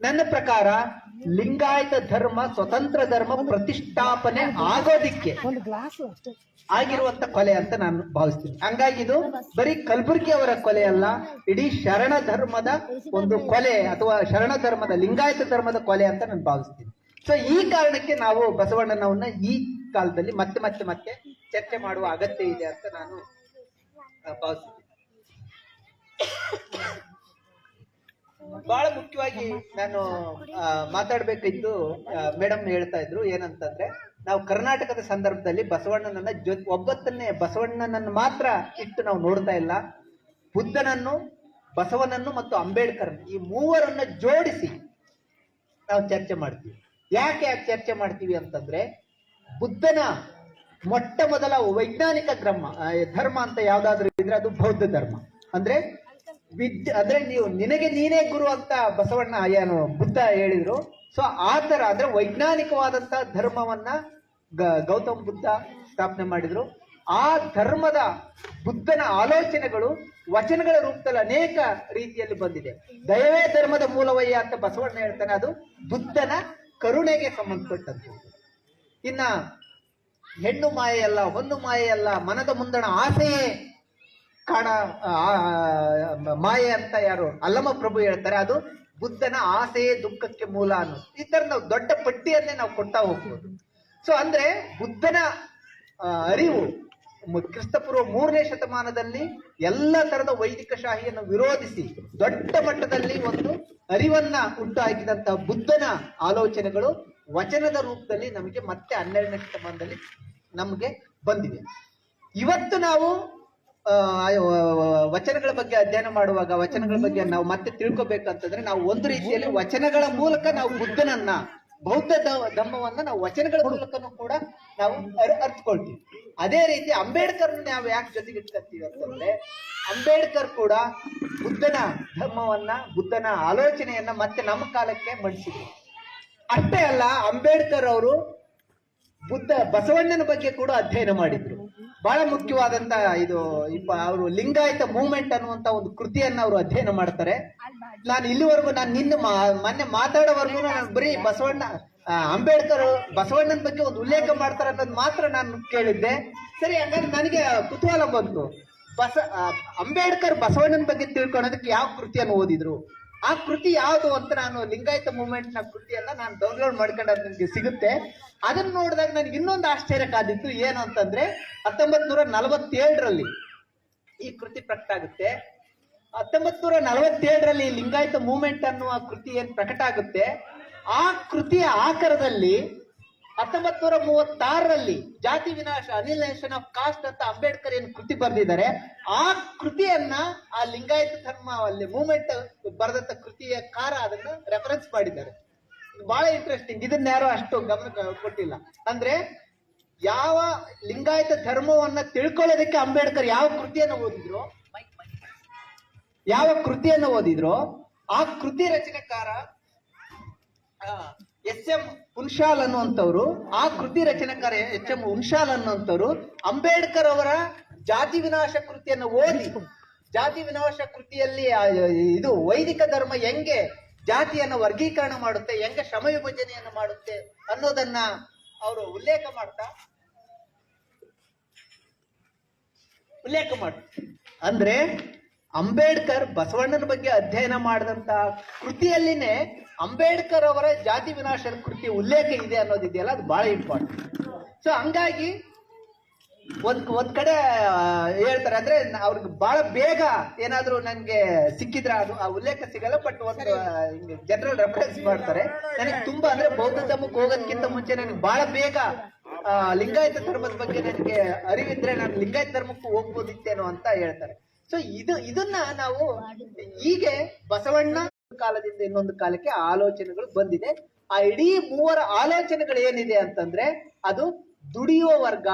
ನನ್ನ ಪ್ರಕಾರ ಲಿಂಗಾಯತ ಧರ್ಮ ಸ್ವತಂತ್ರ ಧರ್ಮ ಪ್ರತಿಷ್ಠಾಪನೆ ಆಗೋದಿಕ್ಕೆ ಆಗಿರುವಂತ ಕೊಲೆ ಅಂತ ನಾನು ಭಾವಿಸ್ತೀನಿ. ಹಂಗಾಗಿ ಇದು ಬರೀ ಕಲಬುರ್ಗಿ ಅವರ ಕೊಲೆ ಅಲ್ಲ ಇಡೀ ಶರಣ ಧರ್ಮದ ಒಂದು ಕೊಲೆ ಅಥವಾ ಶರಣ ಧರ್ಮದ ಲಿಂಗಾಯತ ಧರ್ಮದ ಕೊಲೆ ಅಂತ ನಾನು ಭಾವಿಸ್ತೀನಿ. ಸೊ ಈ ಕಾರಣಕ್ಕೆ ನಾವು ಬಸವಣ್ಣನವನ್ನ ಈ ಕಾಲದಲ್ಲಿ ಮತ್ತೆ ಮತ್ತೆ ಮತ್ತೆ ಚರ್ಚೆ ಮಾಡುವ ಅಗತ್ಯ ಇದೆ ಅಂತ ನಾನು ಭಾವಿಸ್ತೀನಿ. ಬಹಳ ಮುಖ್ಯವಾಗಿ ನಾನು ಮಾತಾಡ್ಬೇಕಿದ್ದು ಮೇಡಮ್ ಹೇಳ್ತಾ ಇದ್ರು. ಏನಂತಂದ್ರೆ, ನಾವು ಕರ್ನಾಟಕದ ಸಂದರ್ಭದಲ್ಲಿ ಬಸವಣ್ಣನನ್ನ ಜೊ ಒಬ್ಬತ್ತನ್ನೇ ಬಸವಣ್ಣನನ್ನು ಮಾತ್ರ ಇಟ್ಟು ನಾವು ನೋಡ್ತಾ ಇಲ್ಲ. ಬುದ್ಧನನ್ನು, ಬಸವನನ್ನು ಮತ್ತು ಅಂಬೇಡ್ಕರ್ ಈ ಮೂವರನ್ನ ಜೋಡಿಸಿ ನಾವು ಚರ್ಚೆ ಮಾಡ್ತೀವಿ. ಯಾಕೆ ಯಾಕೆ ಚರ್ಚೆ ಮಾಡ್ತೀವಿ ಅಂತಂದ್ರೆ, ಬುದ್ಧನ ಮೊಟ್ಟ ಮೊದಲ ವೈಜ್ಞಾನಿಕ ಧರ್ಮ ಧರ್ಮ ಅಂತ ಯಾವ್ದಾದ್ರು ಇದ್ರೆ ಅದು ಬೌದ್ಧ ಧರ್ಮ. ಅಂದ್ರೆ ವಿದ್ಯೆ ಅಂದ್ರೆ ನೀವು ನಿನಗೆ ನೀನೇ ಗುರು ಅಂತ ಬಸವಣ್ಣ ಏನು ಬುದ್ಧ ಹೇಳಿದ್ರು. ಸೊ ಆ ಥರ ಅಂದ್ರೆ ವೈಜ್ಞಾನಿಕವಾದಂತ ಧರ್ಮವನ್ನ ಗೌತಮ್ ಬುದ್ಧ ಸ್ಥಾಪನೆ ಮಾಡಿದ್ರು. ಆ ಧರ್ಮದ ಬುದ್ಧನ ಆಲೋಚನೆಗಳು, ವಚನಗಳ ರೂಪದಲ್ಲಿ ಅನೇಕ ರೀತಿಯಲ್ಲಿ ಬಂದಿದೆ. ದಯವೇ ಧರ್ಮದ ಮೂಲವಯ್ಯ ಅಂತ ಬಸವಣ್ಣ ಹೇಳ್ತಾನೆ, ಅದು ಬುದ್ಧನ ಕರುಣೆಗೆ ಸಂಬಂಧಪಟ್ಟದ್ದು. ಇನ್ನ ಹೆಣ್ಣು ಮಾಯೆಯಲ್ಲ ಹೊನ್ನು ಮಾಯೆಯಲ್ಲ, ಮನದ ಮುಂದಣ ಆಸೆಯೇ ಕಾಣ ಮಾಯೆ ಅಂತ ಯಾರು? ಅಲ್ಲಮ ಪ್ರಭು ಹೇಳ್ತಾರೆ, ಅದು ಬುದ್ಧನ ಆಸೆಯೇ ದುಃಖಕ್ಕೆ ಮೂಲ ಅನ್ನೋದು. ಈ ತರ ನಾವು ದೊಡ್ಡ ಪಟ್ಟಿಯನ್ನೇ ನಾವು ಕೊಡ್ತಾ ಹೋಗ್ಬೋದು. ಸೊ ಅಂದ್ರೆ ಬುದ್ಧನ ಅರಿವು ಕ್ರಿಸ್ತಪೂರ್ವ ಮೂರನೇ ಶತಮಾನದಲ್ಲಿ ಎಲ್ಲ ತರದ ವೈದಿಕ ಶಾಹಿಯನ್ನು ವಿರೋಧಿಸಿ ದೊಡ್ಡ ಮಟ್ಟದಲ್ಲಿ ಒಂದು ಅರಿವನ್ನ ಉಂಟು ಬುದ್ಧನ ಆಲೋಚನೆಗಳು ವಚನದ ರೂಪದಲ್ಲಿ ನಮಗೆ ಮತ್ತೆ ಹನ್ನೆರಡನೇ ಶತಮಾನದಲ್ಲಿ ನಮಗೆ ಬಂದಿವೆ. ಇವತ್ತು ನಾವು ವಚನಗಳ ಬಗ್ಗೆ ಅಧ್ಯಯನ ಮಾಡುವಾಗ ವಚನಗಳ ಬಗ್ಗೆ ನಾವು ಮತ್ತೆ ತಿಳ್ಕೊಬೇಕಂತಂದ್ರೆ ನಾವು ಒಂದು ರೀತಿಯಲ್ಲಿ ವಚನಗಳ ಮೂಲಕ ನಾವು ಬುದ್ಧನನ್ನ, ಬೌದ್ಧ ಧಮ್ಮವನ್ನ ನಾವು ವಚನಗಳ ಮೂಲಕನೂ ಕೂಡ ನಾವು ಅರ್- ಅರ್ಥಕೊಳ್ತೀವಿ ಅದೇ ರೀತಿ ಅಂಬೇಡ್ಕರ್ ನಾವು ಯಾಕೆ ಜೊತೆಗೆ ಇಟ್ಕೊತೀವಿ ಅಂತಂದ್ರೆ, ಅಂಬೇಡ್ಕರ್ ಕೂಡ ಬುದ್ಧನ ಧರ್ಮವನ್ನ, ಬುದ್ಧನ ಆಲೋಚನೆಯನ್ನ ಮತ್ತೆ ನಮ್ಮ ಕಾಲಕ್ಕೆ ಮಂಡಿಸಿದ್ರು. ಅಷ್ಟೇ ಅಲ್ಲ, ಅಂಬೇಡ್ಕರ್ ಅವರು ಬುದ್ಧ ಬಸವಣ್ಣನ ಬಗ್ಗೆ ಕೂಡ ಅಧ್ಯಯನ ಮಾಡಿದ್ರು. ಬಹಳ ಮುಖ್ಯವಾದಂತ ಇದು ಅವರು ಲಿಂಗಾಯತ ಮೂವ್ಮೆಂಟ್ ಅನ್ನುವಂತ ಒಂದು ಕೃತಿಯನ್ನ ಅವರು ಅಧ್ಯಯನ ಮಾಡ್ತಾರೆ. ನಾನು ಇಲ್ಲಿವರೆಗೂ ನಾನು ನಿನ್ನ ಮೊನ್ನೆ ಮಾತಾಡೋವರೆಗೂ ನಾನು ಬರೀ ಬಸವಣ್ಣ ಅಂಬೇಡ್ಕರ್, ಬಸವಣ್ಣನ ಬಗ್ಗೆ ಒಂದು ಉಲ್ಲೇಖ ಮಾಡ್ತಾರೆ ಅನ್ನೋದು ಮಾತ್ರ ನಾನು ಕೇಳಿದ್ದೆ. ಸರಿ, ಹಂಗಾದ್ರೆ ನನಗೆ ಕುತೂಹಲ ಬಂತು. ಬಸ ಅಂಬೇಡ್ಕರ್ ಬಸವಣ್ಣನ ಬಗ್ಗೆ ತಿಳ್ಕೊಳೋದಕ್ಕೆ ಯಾವ ಕೃತಿಯನ್ನು ಓದಿದ್ರು? ಆ ಕೃತಿ ಯಾವುದು ಅಂತ ನಾನು ಲಿಂಗಾಯತ ಮೂವ್ಮೆಂಟ್ನ ಕೃತಿಯನ್ನ ನಾನು ಡೌನ್ಲೋಡ್ ಮಾಡ್ಕೊಂಡು ಅದು ನನಗೆ ಸಿಗುತ್ತೆ. ಅದನ್ನ ನೋಡಿದಾಗ ನನಗೆ ಇನ್ನೊಂದು ಆಶ್ಚರ್ಯ ಕಾದಿತ್ತು ಏನು ಅಂತಂದ್ರೆ ಹತ್ತೊಂಬತ್ ನೂರ ನಲವತ್ತೇಳರಲ್ಲಿ ಈ ಕೃತಿ ಪ್ರಕಟ ಆಗುತ್ತೆ. ಹತ್ತೊಂಬತ್ ನೂರ ನಲವತ್ತೇಳರಲ್ಲಿ ಲಿಂಗಾಯತ ಮೂವ್ಮೆಂಟ್ ಅನ್ನುವ ಕೃತಿ ಏನ್ ಪ್ರಕಟ ಆಗುತ್ತೆ? ಆ ಕೃತಿಯ ಆಕಾರದಲ್ಲಿ ಹತ್ತೊಂಬತ್ ನೂರ ಮೂವತ್ತಾರರಲ್ಲಿ ಜಾತಿ ವಿನಾಶ ಅನಿಲೇಷನ್ ಆಫ್ ಕಾಸ್ಟ್ ಅಂತ ಅಂಬೇಡ್ಕರ್ ಏನು ಕೃತಿ ಬರೆದಿದ್ದಾರೆ, ಆ ಕೃತಿಯನ್ನ ಆ ಲಿಂಗಾಯತ ಧರ್ಮ ಅಲ್ಲಿ ಮೂವ್ಮೆಂಟ್ ಬರೆದಂತ ಕೃತಿಯ ಕಾರ ಅದನ್ನ ರೆಫರೆನ್ಸ್ ಮಾಡಿದ್ದಾರೆ. ಬಹಳ ಇಂಟ್ರೆಸ್ಟಿಂಗ್ ಇದನ್ನ ಯಾರು ಅಷ್ಟು ಗಮನ ಕೊಟ್ಟಿಲ್ಲ. ಅಂದ್ರೆ ಯಾವ ಲಿಂಗಾಯತ ಧರ್ಮವನ್ನ ತಿಳ್ಕೊಳ್ಳೋದಕ್ಕೆ ಅಂಬೇಡ್ಕರ್ ಯಾವ ಕೃತಿಯನ್ನು ಓದಿದ್ರು, ಯಾವ ಕೃತಿಯನ್ನು ಓದಿದ್ರು, ಆ ಕೃತಿ ರಚನೆಕಾರ ಎಸ್ ಎಂ ಹುನ್ಶಾಲ್ ಅನ್ನುವಂಥವ್ರು, ಆ ಕೃತಿ ರಚನೆಕಾರ ಎಚ್ ಎಂ ಹುನ್ಶಾಲ್ ಅನ್ನುವಂಥವ್ರು, ಅಂಬೇಡ್ಕರ್ ಅವರ ಜಾತಿ ವಿನಾಶ ಕೃತಿಯನ್ನು ಓದಿ, ಜಾತಿ ವಿನಾಶ ಕೃತಿಯಲ್ಲಿ ಇದು ವೈದಿಕ ಧರ್ಮ ಹೆಂಗೆ ಜಾತಿಯನ್ನು ವರ್ಗೀಕರಣ ಮಾಡುತ್ತೆ, ಹೆಂಗೆ ಶ್ರಮ ವಿಭಜನೆಯನ್ನು ಮಾಡುತ್ತೆ ಅನ್ನೋದನ್ನ ಅವರು ಉಲ್ಲೇಖ ಮಾಡ್ತಾ, ಉಲ್ಲೇಖ ಮಾಡ, ಅಂದ್ರೆ ಅಂಬೇಡ್ಕರ್ ಬಸವಣ್ಣನ ಬಗ್ಗೆ ಅಧ್ಯಯನ ಮಾಡಿದಂತ ಕೃತಿಯಲ್ಲಿನೇ ಅಂಬೇಡ್ಕರ್ ಅವರ ಜಾತಿ ವಿನಾಶನ ಕೃತಿ ಉಲ್ಲೇಖ ಇದೆ ಅನ್ನೋದಿದೆಯಲ್ಲ ಅದು ಬಹಳ ಇಂಪಾರ್ಟೆಂಟ್ ಸೊ ಹಂಗಾಗಿ ಒಂದ್ ಒಂದ್ ಕಡೆ ಹೇಳ್ತಾರೆ ಅಂದ್ರೆ ಅವ್ರಿಗೆ ಬಹಳ ಬೇಗ ಏನಾದ್ರೂ ನನ್ಗೆ ಸಿಕ್ಕಿದ್ರೆ ಅದು ಆ ಉಲ್ಲೇಖ ಸಿಗಲ್ಲ ಬಟ್ ಒಂದು ಜನರಲ್ ರೆಫರೆನ್ಸ್ ಮಾಡ್ತಾರೆ. ನನಗೆ ತುಂಬಾ ಅಂದ್ರೆ ಬೌದ್ಧ ಧರ್ಮಕ್ಕೆ ಹೋಗೋದಕ್ಕಿಂತ ಮುಂಚೆ ನನಗೆ ಬಹಳ ಬೇಗ ಆ, ಲಿಂಗಾಯತ ಧರ್ಮದ ಬಗ್ಗೆ ನನಗೆ ಅರಿವಿದ್ರೆ ನಾನು ಲಿಂಗಾಯತ ಧರ್ಮಕ್ಕೂ ಹೋಗ್ಬೋದಿತ್ತೇನೋ ಅಂತ ಹೇಳ್ತಾರೆ. ಸೊ ಇದು ಇದನ್ನ ನಾವು ಹೀಗೆ ಬಸವಣ್ಣ ಕಾಲದಿಂದ ಇನ್ನೊಂದು ಕಾಲಕ್ಕೆ ಆಲೋಚನೆಗಳು ಬಂದಿದೆ. ಆ ಇಡೀ ಮೂವರ ಆಲೋಚನೆಗಳು ಏನಿದೆ ಅಂತಂದ್ರೆ ಅದು ದುಡಿಯುವ ವರ್ಗ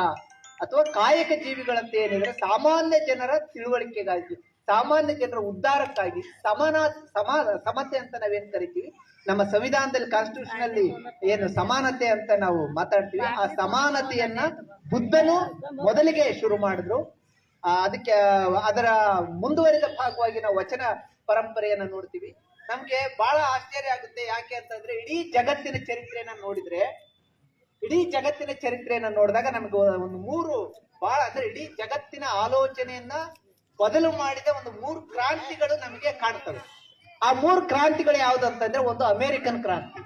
ಅಥವಾ ಕಾಯಕ ಜೀವಿಗಳಂತ ಏನಿದ್ರೆ ಸಾಮಾನ್ಯ ಜನರ ತಿಳುವಳಿಕೆಗಾಗಿ, ಸಾಮಾನ್ಯ ಜನರ ಉದ್ಧಾರಕ್ಕಾಗಿ, ಸಮಾನ ಸಮಾನ ಸಮತೆ ಅಂತ ನಾವೇನ್ ಕರಿತೀವಿ? ನಮ್ಮ ಸಂವಿಧಾನದಲ್ಲಿ ಕಾನ್ಸ್ಟಿಟ್ಯೂಷನ್ ಅಲ್ಲಿ ಏನು ಸಮಾನತೆ ಅಂತ ನಾವು ಮಾತಾಡ್ತೀವಿ. ಆ ಸಮಾನತೆಯನ್ನ ಬುದ್ಧನು ಮೊದಲಿಗೆ ಶುರು ಮಾಡಿದ್ರು. ಅದಕ್ಕೆ, ಅದರ ಮುಂದುವರಿದ ಭಾಗವಾಗಿ ನಾವು ವಚನ ಪರಂಪರೆಯನ್ನ ನೋಡ್ತೀವಿ. ನಮ್ಗೆ ಬಹಳ ಆಶ್ಚರ್ಯ ಆಗುತ್ತೆ. ಯಾಕೆ ಅಂತಂದ್ರೆ ಇಡೀ ಜಗತ್ತಿನ ಚರಿತ್ರೆಯನ್ನ ನೋಡಿದ್ರೆ, ಇಡೀ ಜಗತ್ತಿನ ಚರಿತ್ರೆಯನ್ನ ನೋಡಿದಾಗ ನಮ್ಗೆ ಒಂದು ಮೂರು ಬಹಳ ಅಂದ್ರೆ ಇಡೀ ಜಗತ್ತಿನ ಆಲೋಚನೆಯನ್ನ ಬದಲು ಮಾಡಿದ ಒಂದು ಮೂರು ಕ್ರಾಂತಿಗಳು ನಮಗೆ ಕಾಣ್ತವೆ. ಆ ಮೂರು ಕ್ರಾಂತಿಗಳು ಯಾವ್ದು ಅಂತಂದ್ರೆ ಒಂದು ಅಮೆರಿಕನ್ ಕ್ರಾಂತಿ.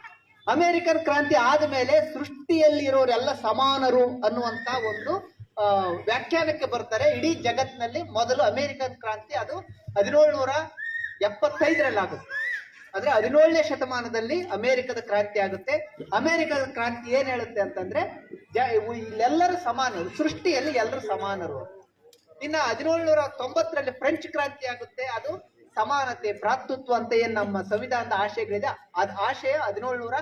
ಅಮೆರಿಕನ್ ಕ್ರಾಂತಿ ಆದ್ಮೇಲೆ ಸೃಷ್ಟಿಯಲ್ಲಿ ಇರೋರೆಲ್ಲ ಸಮಾನರು ಅನ್ನುವಂತ ಒಂದು ವ್ಯಾಖ್ಯಾನಕ್ಕೆ ಬರ್ತಾರೆ. ಇಡೀ ಜಗತ್ತಿನಲ್ಲಿ ಮೊದಲು ಅಮೆರಿಕನ್ ಕ್ರಾಂತಿ ಅದು ಹದಿನೇಳುನೂರ ಎಪ್ಪತ್ತೈದರಲ್ಲಿ ಆಗುತ್ತೆ ಅಂದ್ರೆ ಹದಿನೇಳನೇ ಶತಮಾನದಲ್ಲಿ ಅಮೆರಿಕದ ಕ್ರಾಂತಿ ಆಗುತ್ತೆ. ಅಮೆರಿಕದ ಕ್ರಾಂತಿ ಏನ್ ಹೇಳುತ್ತೆ ಅಂತಂದ್ರೆ ಇಲ್ಲೆಲ್ಲರೂ ಸಮಾನರು ಸೃಷ್ಟಿಯಲ್ಲಿ ಎಲ್ಲರೂ ಸಮಾನರು. ಇನ್ನ ಹದಿನೇಳುನೂರ ತೊಂಬತ್ತರಲ್ಲಿ ಫ್ರೆಂಚ್ ಕ್ರಾಂತಿ ಆಗುತ್ತೆ, ಅದು ಸಮಾನತೆ, ಭ್ರಾತೃತ್ವ ಅಂತ ಏನ್ ನಮ್ಮ ಸಂವಿಧಾನದ ಆಶಯಗಳಿದೆ, ಅದ್ ಆಶಯ ಹದಿನೇಳುನೂರ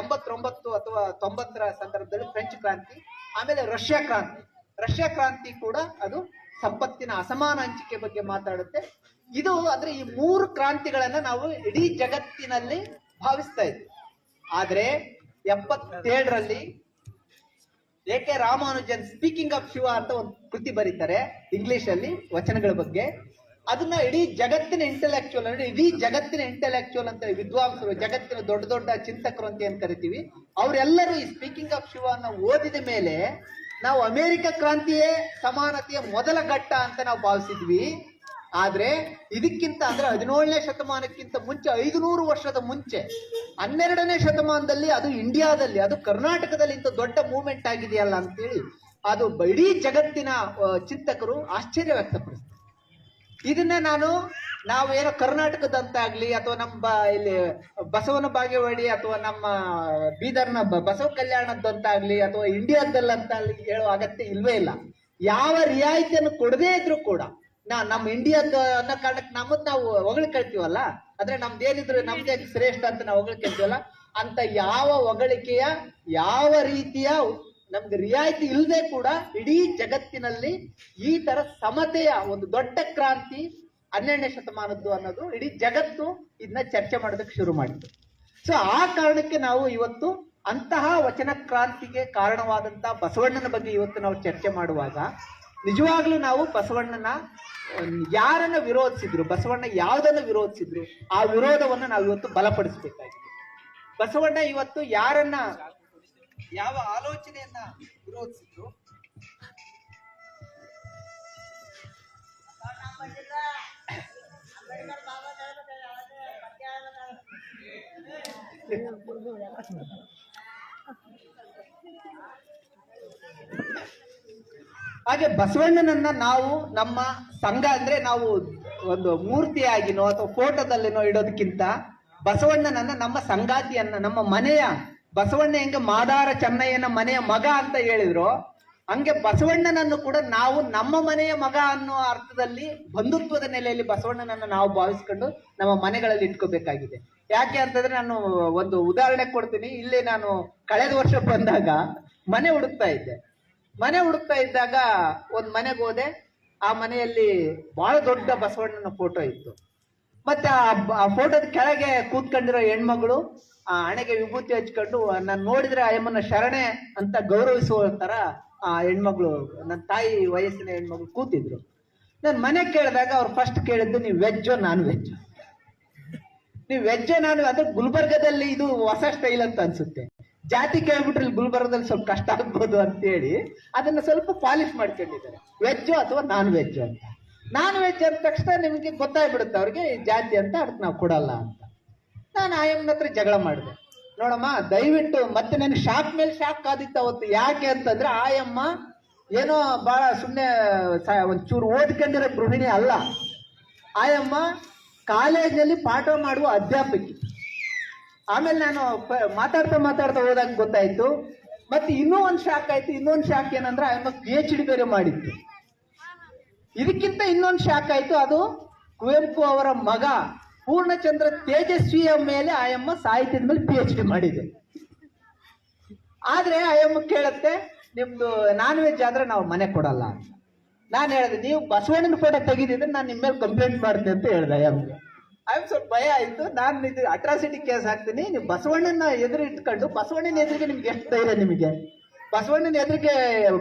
ಎಂಬತ್ತೊಂಬತ್ತು ಅಥವಾ ತೊಂಬತ್ತರ ಸಂದರ್ಭದಲ್ಲಿ ಫ್ರೆಂಚ್ ಕ್ರಾಂತಿ, ಆಮೇಲೆ ರಷ್ಯಾ ಕ್ರಾಂತಿ. ರಷ್ಯಾ ಕ್ರಾಂತಿ ಕೂಡ ಅದು ಸಂಪತ್ತಿನ ಅಸಮಾನ ಹಂಚಿಕೆ ಬಗ್ಗೆ ಮಾತಾಡುತ್ತೆ. ಇದು ಅಂದ್ರೆ ಈ ಮೂರು ಕ್ರಾಂತಿಗಳನ್ನ ನಾವು ಇಡೀ ಜಗತ್ತಿನಲ್ಲಿ ಭಾವಿಸ್ತಾ ಇದ್ವಿ. ಆದ್ರೆ ಎಪ್ಪತ್ತೇಳರಲ್ಲಿ A K Ramanujan speaking of Shiva ಅಂತ ಒಂದು ಕೃತಿ ಬರೀತಾರೆ ಇಂಗ್ಲಿಷ್ ಅಲ್ಲಿ ವಚನಗಳ ಬಗ್ಗೆ. ಅದನ್ನ ಇಡೀ ಜಗತ್ತಿನ ಇಂಟೆಲೆಕ್ಚುಯಲ್ ಅಂದ್ರೆ ಇಡೀ ಜಗತ್ತಿನ ಇಂಟೆಲೆಕ್ಚುಯಲ್ ಅಂತ ವಿದ್ವಾಂಸರು, ಜಗತ್ತಿನ ದೊಡ್ಡ ದೊಡ್ಡ ಚಿಂತಕರು ಅಂತ ಏನ್ ಕರಿತೀವಿ? ಅವರೆಲ್ಲರೂ ಈ ಸ್ಪೀಕಿಂಗ್ ಆಫ್ ಶಿವ ಅನ್ನ ಓದಿದ ಮೇಲೆ ನಾವು ಅಮೆರಿಕ ಕ್ರಾಂತಿಯೇ ಸಮಾನತೆಯ ಮೊದಲ ಘಟ್ಟ ಅಂತ ನಾವು ಭಾವಿಸಿದ್ವಿ. ಆದ್ರೆ ಇದಕ್ಕಿಂತ ಅಂದ್ರೆ ಹದಿನೇಳನೇ ಶತಮಾನಕ್ಕಿಂತ ಮುಂಚೆ ಐದುನೂರು ವರ್ಷದ ಮುಂಚೆ, ಹನ್ನೆರಡನೇ ಶತಮಾನದಲ್ಲಿ ಅದು ಇಂಡಿಯಾದಲ್ಲಿ, ಅದು ಕರ್ನಾಟಕದಲ್ಲಿ ಇಂಥ ದೊಡ್ಡ ಮೂವ್ಮೆಂಟ್ ಆಗಿದೆಯಲ್ಲ ಅಂತೇಳಿ ಅದು ಇಡೀ ಜಗತ್ತಿನ ಚಿಂತಕರು ಆಶ್ಚರ್ಯ ವ್ಯಕ್ತಪಡಿಸ್ತಾರೆ. ಇದನ್ನ ನಾನು, ನಾವೇನೋ ಕರ್ನಾಟಕದಂತಾಗ್ಲಿ ಅಥವಾ ನಮ್ಮ ಬ- ಇಲ್ಲಿ ಬಸವನ ಬಾಗೇವಾಡಿ ಅಥವಾ ನಮ್ಮ ಬೀದರ್ನ ಬಸವ ಕಲ್ಯಾಣದಂತಾಗ್ಲಿ ಅಥವಾ ಇಂಡಿಯಾದಲ್ಲಂತಾಗ್ಲಿ ಹೇಳೋ ಅಗತ್ಯ ಇಲ್ವೇ ಇಲ್ಲ. ಯಾವ ರಿಯಾಯಿತಿಯನ್ನು ಕೊಡದೇ ಇದ್ರು ಕೂಡ ನಾ ನಮ್ಮ ಇಂಡಿಯಾದ ಅನ್ನೋ ಕಾರಣಕ್ಕೆ ನಮ್ಮದ್ ನಾವು ಹೊಗಳ ಕೇಳ್ತೀವಲ್ಲ? ಅಂದ್ರೆ ನಮ್ದು ಏನಿದ್ರು ನಮ್ದೇ ಶ್ರೇಷ್ಠ ಅಂತ ನಾವು ಹೊಗಳ ಕೇಳ್ತೀವಲ್ಲ? ಅಂತ ಯಾವ ಹೊಗಳಿಕೆಯ, ಯಾವ ರೀತಿಯ ನಮ್ಗೆ ರಿಯಾಯಿತಿ ಇಲ್ಲದೆ ಕೂಡ ಇಡೀ ಜಗತ್ತಿನಲ್ಲಿ ಈ ತರ ಸಮತೆಯ ಒಂದು ದೊಡ್ಡ ಕ್ರಾಂತಿ ಹನ್ನೆರಡನೇ ಶತಮಾನದ್ದು ಅನ್ನೋದು ಇಡೀ ಜಗತ್ತು ಇದನ್ನ ಚರ್ಚೆ ಮಾಡೋದಕ್ಕೆ ಶುರು ಮಾಡಿತು ಸೊ ಆ ಕಾರಣಕ್ಕೆ ನಾವು ಇವತ್ತು ಅಂತಹ ವಚನ ಕ್ರಾಂತಿಗೆ ಕಾರಣವಾದಂತಹ ಬಸವಣ್ಣನ ಬಗ್ಗೆ ಇವತ್ತು ನಾವು ಚರ್ಚೆ ಮಾಡುವಾಗ ನಿಜವಾಗ್ಲೂ ನಾವು ಬಸವಣ್ಣನ, ಯಾರನ್ನ ವಿರೋಧಿಸಿದ್ರು, ಬಸವಣ್ಣ ಯಾವ್ದನ್ನು ವಿರೋಧಿಸಿದ್ರು, ಆ ವಿರೋಧವನ್ನು ನಾವು ಇವತ್ತು ಬಲಪಡಿಸಬೇಕಾಗಿದೆ. ಬಸವಣ್ಣ ಇವತ್ತು ಯಾರನ್ನ, ಯಾವ ಆಲೋಚನೆಯನ್ನ ವಿರೋಧಿಸಿದ್ರು? ಹಾಗೆ ಬಸವಣ್ಣನನ್ನ ನಾವು ನಮ್ಮ ಸಂಘ ಅಂದ್ರೆ ನಾವು ಒಂದು ಮೂರ್ತಿಯಾಗಿನೋ ಅಥವಾ ಫೋಟೋದಲ್ಲಿನೋ ಇಡೋದಕ್ಕಿಂತ ಬಸವಣ್ಣನನ್ನ ನಮ್ಮ ಸಂಗಾತಿಯನ್ನ, ನಮ್ಮ ಮನೆಯ ಬಸವಣ್ಣ ಹೆಂಗೆ ಮಾದಾರ ಚೆನ್ನಯ್ಯನ ಮನೆಯ ಮಗ ಅಂತ ಹೇಳಿದ್ರು. ಹಂಗೆ ಬಸವಣ್ಣನನ್ನು ಕೂಡ ನಾವು ನಮ್ಮ ಮನೆಯ ಮಗ ಅನ್ನೋ ಅರ್ಥದಲ್ಲಿ ಬಂಧುತ್ವದ ನೆಲೆಯಲ್ಲಿ ಬಸವಣ್ಣನನ್ನು ನಾವು ಭಾವಿಸ್ಕೊಂಡು ನಮ್ಮ ಮನೆಗಳಲ್ಲಿ ಇಟ್ಕೋಬೇಕಾಗಿದೆ. ಯಾಕೆ ಅಂತಂದ್ರೆ ನಾನು ಒಂದು ಉದಾಹರಣೆ ಕೊಡ್ತೀನಿ. ಇಲ್ಲಿ ನಾನು ಕಳೆದ ವರ್ಷ ಬಂದಾಗ ಮನೆ ಹುಡುಕ್ತಾ ಇದ್ದೆ. ಮನೆ ಹುಡುಕ್ತಾ ಇದ್ದಾಗ ಒಂದು ಮನೆಗೆ ಹೋದೆ. ಆ ಮನೆಯಲ್ಲಿ ಬಹಳ ದೊಡ್ಡ ಬಸವಣ್ಣನ ಫೋಟೋ ಇತ್ತು. ಮತ್ತೆ ಆ ಫೋಟೋದ ಕೆಳಗೆ ಕೂತ್ಕೊಂಡಿರೋ ಹೆಣ್ಮಗಳು, ಆ ಹಣೆಗೆ ವಿಭೂತಿ ಹಚ್ಕೊಂಡು, ನಾನು ನೋಡಿದ್ರೆ ಆಯಮ್ಮನ ಶರಣೆ ಅಂತ ಗೌರವಿಸುವ ತರ ಆ ಹೆಣ್ಮಗಳು ನನ್ನ ತಾಯಿ ವಯಸ್ಸಿನ ಹೆಣ್ಮಗಳು ಕೂತಿದ್ರು. ನಾನು ಮನೆ ಕೇಳಿದಾಗ ಅವ್ರು ಫಸ್ಟ್ ಕೇಳಿದ್ದು, ನೀವು ವೆಜ್ಜೋ ನಾನ್ ವೆಜ್ ನೀವು ವೆಜ್ ನಾನು ಅದು ಗುಲ್ಬರ್ಗದಲ್ಲಿ ಇದು ಹೊಸ ಸ್ಟೈಲ್ ಅಂತ ಅನ್ಸುತ್ತೆ. ಜಾತಿ ಕೇಳ್ಬಿಟ್ರೆ ಗುಲ್ಬರ್ಗದಲ್ಲಿ ಸ್ವಲ್ಪ ಕಷ್ಟ ಆಗ್ಬೋದು ಅಂತೇಳಿ ಅದನ್ನ ಸ್ವಲ್ಪ ಪಾಲಿಶ್ ಮಾಡ್ಕೊಂಡಿದ್ದಾರೆ. ವೆಜ್ ಅಥವಾ ನಾನ್ ವೆಜ್ ಅಂತ. ನಾನ್ ವೆಜ್ ಅಂದ ತಕ್ಷಣ ನಿಮಗೆ ಗೊತ್ತಾಗ್ಬಿಡುತ್ತೆ ಅವ್ರಿಗೆ ಜಾತಿ ಅಂತ ಅದಕ್ಕೆ ನಾವು ಕೊಡಲ್ಲ ಅಂತ. ನಾನು ಆಯಮ್ಮನ ಹತ್ರ ಜಗಳ ಮಾಡಿದೆ. ನೋಡಮ್ಮ, ದಯವಿಟ್ಟು ಮತ್ತೆ ನನಗೆ ಶಾಕ್ ಮೇಲೆ ಶಾಕ್ ಕಾದಿತ್ತು ಅವತ್ತು ಯಾಕೆ ಅಂತಂದ್ರೆ ಆಯಮ್ಮ ಏನೋ ಬಹಳ ಸುಮ್ಮನೆ ಒಂಚೂರು ಓದ್ಕೊಂಡಿರೋ ಗೃಹಿಣಿ ಅಲ್ಲ. ಆಯಮ್ಮ ಕಾಲೇಜಲ್ಲಿ ಪಾಠ ಮಾಡುವ ಅಧ್ಯಾಪಕಿ. ಆಮೇಲೆ ನಾನು ಮಾತಾಡ್ತಾ ಮಾತಾಡ್ತಾ ಹೋದಂಗೆ ಗೊತ್ತಾಯ್ತು. ಮತ್ತೆ ಇನ್ನೂ ಒಂದು ಶಾಕ್ ಆಯ್ತು, ಇನ್ನೊಂದು ಶಾಕ್ ಏನಂದ್ರೆ ಆಯಮ್ಮ ಪಿ ಎಚ್ ಡಿ ಬೇರೆ ಮಾಡಿತ್ತು ಇದಕ್ಕಿಂತ ಇನ್ನೊಂದು ಶಾಕ್ ಆಯ್ತು, ಅದು ಕುವೆಂಪು ಅವರ ಮಗ ಪೂರ್ಣಚಂದ್ರ ತೇಜಸ್ವಿಯ ಮೇಲೆ ಆಯಮ್ಮ ಸಾಹಿತ್ಯದ ಮೇಲೆ ಪಿ ಎಚ್ ಡಿ ಮಾಡಿದೆ ಆದ್ರೆ ಆಯಮ್ಮ ಕೇಳುತ್ತೆ, ನಿಮ್ದು ನಾನ್ ವೆಜ್ ಆದ್ರೆ ನಾವು ಮನೆ ಕೊಡಲ್ಲ ನಾನು ಹೇಳಿದೆ, ನೀವು ಬಸವಣ್ಣನ ಫೋಟೋ ತೆಗೆದಿದ್ರೆ ನಾನು ನಿಮ್ಮ ಮೇಲೆ ಕಂಪ್ಲೇಂಟ್ ಮಾಡ್ತೀನಿ ಅಂತ ಹೇಳ್ದೆ ಅಯ್ಯಮ್ಗೆ ಅಯ್ಯಮ್ಮ ಸ್ವಲ್ಪ ಭಯ ಆಯ್ತು. ನಾನು ಇದು ಅಟ್ರಾಸಿಟಿ ಕೇಸ್ ಹಾಕ್ತೀನಿ. ನೀವು ಬಸವಣ್ಣನ ಎದುರು ಇಟ್ಕೊಂಡು ಬಸವಣ್ಣನ ಎದುರಿಗೆ ನಿಮ್ಗೆ ಎಷ್ಟು ಧೈರ್ಯ ನಿಮಗೆ? ಬಸವಣ್ಣನ ಎದುರಿಗೆ,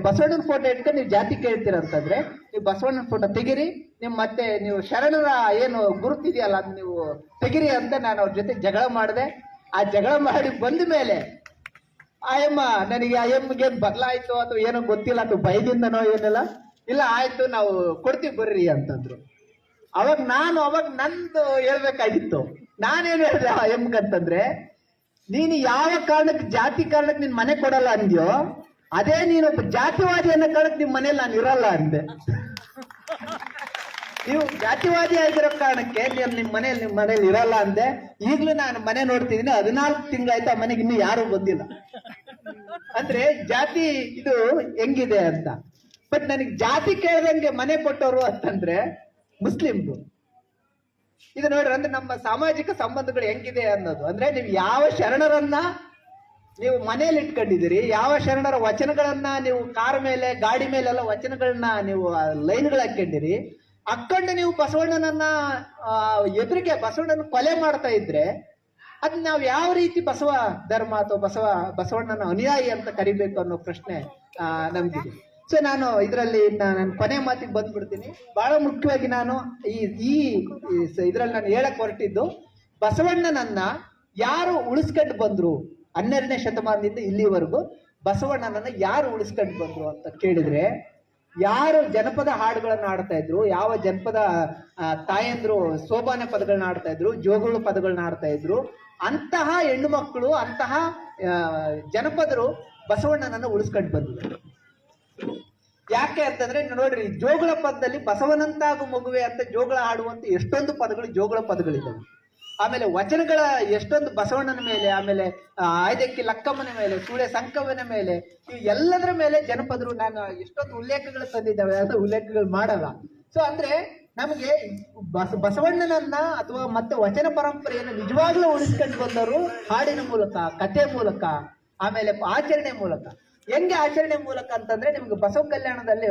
ಬಸವಣ್ಣನ ಫೋಟೋ ಇಟ್ಕೊಂಡು ನೀವು ಜಾತಿ ಕೇಳ್ತೀರ ಅಂತಂದ್ರೆ, ನೀವು ಬಸವಣ್ಣನ ಫೋಟೋ ತೆಗಿರಿ ನಿಮ್ಮ ಮತ್ತೆ ನೀವು ಶರಣರ ಏನು ಗುರುತಿದೆಯಲ್ಲ ಅದು ನೀವು ತೆಗಿರಿ ಅಂತ ನಾನು ಅವ್ರ ಜೊತೆ ಜಗಳ ಮಾಡಿದೆ. ಆ ಜಗಳ ಮಾಡಿ ಬಂದ ಮೇಲೆ, ಆಯಮ್ಮ, ನನಗೆ ಆಯಮ್ಮಗೆ ಬದಲಾಯಿತು ಅಥವಾ ಏನೋ ಗೊತ್ತಿಲ್ಲ ಅಥವಾ ಭಯದಿಂದನೋ ಏನಿಲ್ಲ. ಇಲ್ಲ, ಆಯ್ತು, ನಾವು ಕೊಡ್ತೀವಿ ಬರ್ರಿ ಅಂತಂದ್ರು. ಅವಾಗ ನಾನು ಅವಾಗ ನಂದು ಹೇಳ್ಬೇಕಾಗಿತ್ತು. ನಾನೇನು ಹೇಳಿದೆ ಅಂತಂದ್ರೆ, ನೀನು ಯಾವ ಕಾರಣಕ್ಕೆ, ಜಾತಿ ಕಾರಣಕ್ಕೆ ನಿನ್ ಮನೆ ಕೊಡಲ್ಲ ಅಂದ್ಯೋ, ಅದೇ ನೀನು ಜಾತಿವಾದಿ ಅನ್ನೋ ಕಾರಣಕ್ಕೆ ನಿಮ್ ಮನೇಲಿ ನಾನು ಇರಲ್ಲ ಅಂದೆ. ನೀವು ಜಾತಿವಾದಿ ಆಗಿರೋ ಕಾರಣಕ್ಕೆ ನೀವು ನಿಮ್ಮ ಮನೇಲಿ ನಿಮ್ಮ ಮನೇಲಿ ಇರಲ್ಲ ಅಂದೆ. ಈಗಲೂ ನಾನು ಮನೆ ನೋಡ್ತಿದ್ದೀನಿ, ಹದಿನಾಲ್ಕು ತಿಂಗಳಾಯ್ತು, ಆ ಮನೆಗೆ ಇನ್ನೂ ಯಾರು ಬಂದಿಲ್ಲ. ಅಂದ್ರೆ ಜಾತಿ ಇದು ಹೆಂಗಿದೆ ಅಂತ. ಬಟ್ ನನಗೆ ಜಾತಿ ಕೇಳ್ದಂಗೆ ಮನೆ ಕೊಟ್ಟವರು ಅಂತಂದ್ರೆ ಮುಸ್ಲಿಮ್ದು ಇದು ನೋಡ್ರಿ, ಅಂದ್ರೆ ನಮ್ಮ ಸಾಮಾಜಿಕ ಸಂಬಂಧಗಳು ಹೆಂಗಿದೆ ಅನ್ನೋದು. ಅಂದ್ರೆ ನೀವು ಯಾವ ಶರಣರನ್ನ ನೀವು ಮನೇಲಿ ಇಟ್ಕೊಂಡಿದ್ದೀರಿ, ಯಾವ ಶರಣರ ವಚನಗಳನ್ನ ನೀವು ಕಾರ್ ಮೇಲೆ, ಗಾಡಿ ಮೇಲೆಲ್ಲ ವಚನಗಳನ್ನ ನೀವು ಲೈನ್ಗಳು ಹಾಕೊಂಡಿರಿ ಅಕ್ಕಂಡು ನೀವು ಬಸವಣ್ಣನನ್ನ ಎದುರಿಗೆ ಬಸವಣ್ಣನ ಕೊಲೆ ಮಾಡ್ತಾ ಇದ್ರೆ, ಅದ್ ನಾವು ಯಾವ ರೀತಿ ಬಸವ ಧರ್ಮ ಅಥವಾ ಬಸವ, ಬಸವಣ್ಣನ ಅನುಯಾಯಿ ಅಂತ ಕರಿಬೇಕು ಅನ್ನೋ ಪ್ರಶ್ನೆ ನಮ್ಗಿದೆ. ಸೊ ನಾನು ಇದರಲ್ಲಿ ನಾನು ಕೊನೆ ಮಾತಿಗೆ ಬಂದ್ಬಿಡ್ತೀನಿ. ಬಹಳ ಮುಖ್ಯವಾಗಿ ನಾನು ಈ ಈ ಇದರಲ್ಲಿ ನಾನು ಹೇಳಕ್ ಹೊರಟಿದ್ದು, ಬಸವಣ್ಣನನ್ನ ಯಾರು ಉಳಿಸ್ಕೊಂಡು ಬಂದ್ರು? ಹನ್ನೆರಡನೇ ಶತಮಾನದಿಂದ ಇಲ್ಲಿವರೆಗೂ ಬಸವಣ್ಣನನ್ನ ಯಾರು ಉಳಿಸ್ಕೊಂಡು ಬಂದ್ರು ಅಂತ ಕೇಳಿದ್ರೆ, ಯಾರು ಜನಪದ ಹಾಡುಗಳನ್ನು ಆಡ್ತಾ ಇದ್ರು, ಯಾವ ಜನಪದ ತಾಯಂದ್ರು ಸೋಬಾನೆ ಪದಗಳನ್ನ ಆಡ್ತಾ ಇದ್ರು ಜೋಗುಳು ಪದಗಳನ್ನ ಆಡ್ತಾ ಇದ್ರು, ಅಂತಹ ಹೆಣ್ಣು ಮಕ್ಕಳು ಅಂತಹ ಜನಪದರು ಬಸವಣ್ಣನನ್ನು ಉಳಿಸ್ಕೊಂಡು ಬಂದಿದ್ದಾರೆ ಯಾಕೆ ಅಂತಂದ್ರೆ ನೋಡ್ರಿ, ಜೋಗಳ ಪದದಲ್ಲಿ ಬಸವನಂತಾಗು ಮಗುವೆ ಅಂತ ಜೋಗಳ ಆಡುವಂತ ಎಷ್ಟೊಂದು ಪದಗಳು ಜೋಗಳ ಪದಗಳಿದ್ದಾವೆ. ಆಮೇಲೆ ವಚನಗಳ ಎಷ್ಟೊಂದು ಬಸವಣ್ಣನ ಮೇಲೆ, ಆಮೇಲೆ ಆಯ್ದಕ್ಕಿ ಲಕ್ಕಮ್ಮನ ಮೇಲೆ, ಸೂಳೆ ಸಂಕವನ ಮೇಲೆ, ಈ ಎಲ್ಲದರ ಮೇಲೆ ಜನಪದರು ನಾನು ಎಷ್ಟೊಂದು ಉಲ್ಲೇಖಗಳು ತಂದಿದ್ದಾವೆ, ಅದು ಉಲ್ಲೇಖಗಳು ಮಾಡಲ್ಲ. ಸೊ ಅಂದ್ರೆ ನಮಗೆ ಬಸ, ಬಸವಣ್ಣನನ್ನ ಅಥವಾ ಮತ್ತೆ ವಚನ ಪರಂಪರೆಯನ್ನು ನಿಜವಾಗ್ಲೂ ಉಳಿಸ್ಕೊಂಡು ಬಂದವರು ಹಾಡಿನ ಮೂಲಕ ಕಥೆ ಮೂಲಕ, ಆಮೇಲೆ ಆಚರಣೆ ಮೂಲಕ. ಹೆಂಗೆ ಆಚರಣೆ ಮೂಲಕ ಅಂತಂದ್ರೆ ನಿಮ್ಗೆ ಬಸವ ಕಲ್ಯಾಣದಲ್ಲಿ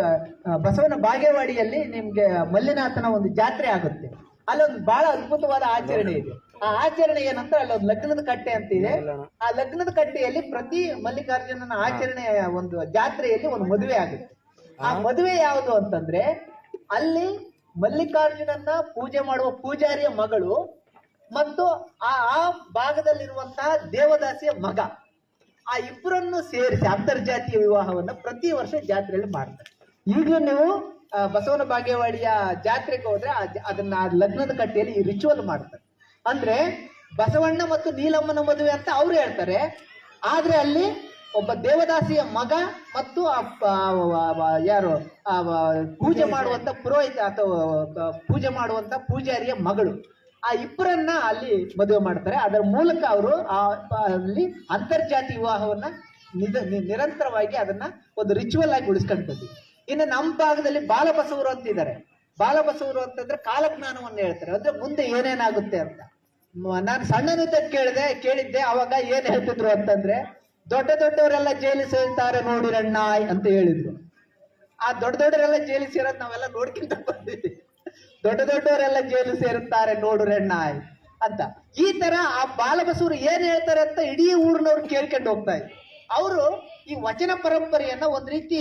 ಬಸವನ ಬಾಗೇವಾಡಿಯಲ್ಲಿ ನಿಮ್ಗೆ ಮಲ್ಲಿನಾಥನ ಒಂದು ಜಾತ್ರೆ ಆಗುತ್ತೆ. ಅಲ್ಲೊಂದು ಬಹಳ ಅದ್ಭುತವಾದ ಆಚರಣೆ ಇದೆ. ಆ ಆಚರಣೆ ಏನಂತ ಅಲ್ಲೊಂದು ಲಗ್ನದ ಕಟ್ಟೆ ಅಂತ ಇದೆ. ಆ ಲಗ್ನದ ಕಟ್ಟೆಯಲ್ಲಿ ಪ್ರತಿ ಮಲ್ಲಿಕಾರ್ಜುನನ ಆಚರಣೆಯ ಒಂದು ಜಾತ್ರೆಯಲ್ಲಿ ಒಂದು ಮದುವೆ ಆಗುತ್ತೆ. ಆ? ಮದುವೆ ಯಾವುದು ಅಂತಂದ್ರೆ ಅಲ್ಲಿ ಮಲ್ಲಿಕಾರ್ಜುನನ್ನ ಪೂಜೆ ಮಾಡುವ ಪೂಜಾರಿಯ ಮಗಳು ಮತ್ತು ಆ ಆ ಭಾಗದಲ್ಲಿರುವಂತಹ ದೇವದಾಸಿಯ ಮಗ. ಆ ಇಬ್ಬರನ್ನು ಸೇರಿಸಿ ಅಂತರ್ಜಾತೀಯ ವಿವಾಹವನ್ನ ಪ್ರತಿ ವರ್ಷ ಜಾತ್ರೆಯಲ್ಲಿ ಮಾಡ್ತಾರೆ. ಈಗ ನೀವು ಬಸವನ ಬಾಗೇವಾಡಿಯ ಜಾತ್ರೆಗೆ ಹೋದ್ರೆ ಅದನ್ನ ಲಗ್ನದ ಕಟ್ಟೆಯಲ್ಲಿ ಈ ರಿಚುವಲ್ ಮಾಡ್ತಾರೆ. ಅಂದ್ರೆ ಬಸವಣ್ಣ ಮತ್ತು ನೀಲಮ್ಮನ ಮದುವೆ ಅಂತ ಅವ್ರು ಹೇಳ್ತಾರೆ. ಆದ್ರೆ ಅಲ್ಲಿ ಒಬ್ಬ ದೇವದಾಸಿಯ ಮಗ ಮತ್ತು ಯಾರು ಪೂಜೆ ಮಾಡುವಂತ ಪುರೋಹಿತ ಅಥವಾ ಪೂಜೆ ಮಾಡುವಂತ ಪೂಜಾರಿಯ ಮಗಳು. ಆ ಇಬ್ಬರನ್ನ ಅಲ್ಲಿ ಮದುವೆ ಮಾಡ್ತಾರೆ. ಅದರ ಮೂಲಕ ಅವರು ಆ ಅಲ್ಲಿ ಅಂತರ್ಜಾತಿ ವಿವಾಹವನ್ನ ನಿಧ ನಿರಂತರವಾಗಿ ಅದನ್ನ ಒಂದು ರಿಚುವಲ್ ಆಗಿ ಉಳಿಸ್ಕೊಂಡು ಬಂದಿದೆ ಇನ್ನು ನಮ್ಮ ಭಾಗದಲ್ಲಿ ಬಾಲಬಸವರು ಅಂತಿದ್ದಾರೆ. ಬಾಲಬಸವರು ಅಂತಂದ್ರೆ ಕಾಲಜ್ಞಾನವನ್ನು ಹೇಳ್ತಾರೆ. ಅಂದ್ರೆ ಮುಂದೆ ಏನೇನಾಗುತ್ತೆ ಅಂತ. ನಾನು ಸಣ್ಣನಿಂದ ಕೇಳಿದೆ, ಕೇಳಿದ್ದೆ, ಅವಾಗ ಏನ್ ಹೇಳ್ತಿದ್ರು ಅಂತಂದ್ರೆ, ದೊಡ್ಡ ದೊಡ್ಡವರೆಲ್ಲ ಜೈಲು ಸೇರ್ತಾರೆ ನೋಡಿರಣ್ಣ ಅಂತ ಹೇಳಿದ್ರು. ಆ ದೊಡ್ಡ ದೊಡ್ಡವರೆಲ್ಲ ಜೈಲು ಸೇರೋದು ನಾವೆಲ್ಲ ನೋಡ್ಕಿಂತ ಬಂದಿದ್ದೀವಿ ದೊಡ್ಡ ದೊಡ್ಡವರೆಲ್ಲ ಜೈಲು ಸೇರುತ್ತಾರೆ, ನೋಡು ರೆಣ್ಣಾಯ್ ಅಂತ. ಈ ತರ ಆ ಬಾಲಬಸವರು ಏನ್ ಹೇಳ್ತಾರೆ ಅಂತ ಇಡೀ ಊರಿನವ್ರು ಕೇಳ್ಕೊಂಡು ಹೋಗ್ತಾ ಅವರು ಈ ವಚನ ಪರಂಪರೆಯನ್ನ ಒಂದ್ ರೀತಿ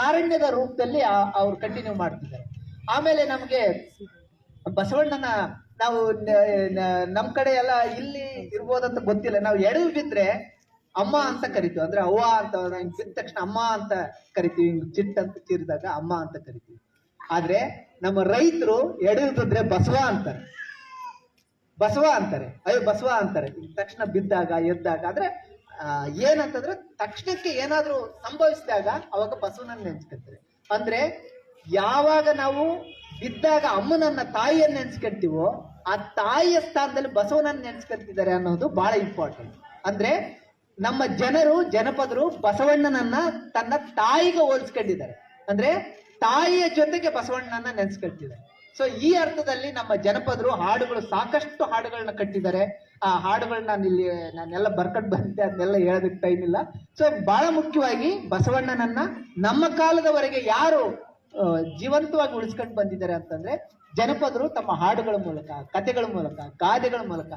ಕಾರಣ್ಯದ ರೂಪದಲ್ಲಿ ಅವ್ರು ಕಂಟಿನ್ಯೂ ಮಾಡ್ತಿದ್ದಾರೆ. ಆಮೇಲೆ ನಮ್ಗೆ ಬಸವಣ್ಣನ ನಾವು ನಮ್ಮ ಕಡೆ ಎಲ್ಲ ಇಲ್ಲಿ ಇರ್ಬೋದಂತ ಗೊತ್ತಿಲ್ಲ. ನಾವು ಎಡವಿ ಬಿದ್ರೆ ಅಮ್ಮ ಅಂತ ಕರಿತೀವಿ. ಅಂದ್ರೆ ಅವ್ವ ಅಂತ ಬಿದ್ದ ತಕ್ಷಣ ಅಮ್ಮ ಅಂತ ಕರಿತೀವಿ. ಚಿಟ್ ಅಂತ ಚೀರಿದಾಗ ಅಮ್ಮ ಅಂತ ಕರಿತೀವಿ. ಆದ್ರೆ ನಮ್ಮ ರೈತರು ಎಡೆದು ಬಿದ್ರೆ ಬಸವ ಅಂತಾರೆ. ಬಸವ ಅಂತಾರೆ. ಅಯ್ಯೋ, ಬಸವ ಅಂತಾರೆ. ತಕ್ಷಣ ಬಿದ್ದಾಗ, ಎದ್ದಾಗ ಅಂದ್ರೆ ಏನಂತಂದ್ರೆ ತಕ್ಷಣಕ್ಕೆ ಏನಾದ್ರೂ ಸಂಭವಿಸಿದಾಗ ಅವಾಗ ಬಸವನನ್ನ ನೆನ್ಸ್ಕೊಳ್ತಾರೆ ಅಂದ್ರೆ, ಯಾವಾಗ ನಾವು ಬಿದ್ದಾಗ ಅಮ್ಮನನ್ನ, ತಾಯಿಯನ್ನ ನೆನ್ಸ್ಕೊಳ್ತೀವೋ ಆ ತಾಯಿಯ ಸ್ಥಾನದಲ್ಲಿ ಬಸವನನ್ನ ನೆನ್ಸ್ಕೊಂತಿದ್ದಾರೆ ಅನ್ನೋದು ಬಹಳ ಇಂಪಾರ್ಟೆಂಟ್ ಅಂದ್ರೆ, ನಮ್ಮ ಜನರು, ಜನಪದರು ಬಸವಣ್ಣನನ್ನ ತನ್ನ ತಾಯಿಗೆ ಹೋಲಿಸ್ಕೊಂಡಿದ್ದಾರೆ. ಅಂದ್ರೆ ತಾಯಿಯ ಜೊತೆಗೆ ಬಸವಣ್ಣನ ನೆನೆಸ್ಕೊಳ್ತಿದ್ದಾರೆ. ಸೊ ಈ ಅರ್ಥದಲ್ಲಿ ನಮ್ಮ ಜನಪದರು ಹಾಡುಗಳು ಸಾಕಷ್ಟು ಹಾಡುಗಳನ್ನ ಕಟ್ಟಿದ್ದಾರೆ. ಆ ಹಾಡುಗಳನ್ನ ನಾನು ಇಲ್ಲಿ ನಾನೆಲ್ಲ ಬರ್ಕಟ್ ಬಂದೆ, ಅದನ್ನೆಲ್ಲ ಹೇಳೋದಕ್ಕೆ ಟೈಮ್ ಇಲ್ಲ. ಸೊ ಬಹಳ ಮುಖ್ಯವಾಗಿ ಬಸವಣ್ಣನನ್ನ ನಮ್ಮ ಕಾಲದವರೆಗೆ ಯಾರು ಜೀವಂತವಾಗಿ ಉಳಿಸ್ಕೊಂಡು ಬಂದಿದ್ದಾರೆ ಅಂತಂದ್ರೆ ಜನಪದರು ತಮ್ಮ ಹಾಡುಗಳ ಮೂಲಕ, ಕಥೆಗಳ ಮೂಲಕ, ಗಾದೆಗಳ ಮೂಲಕ.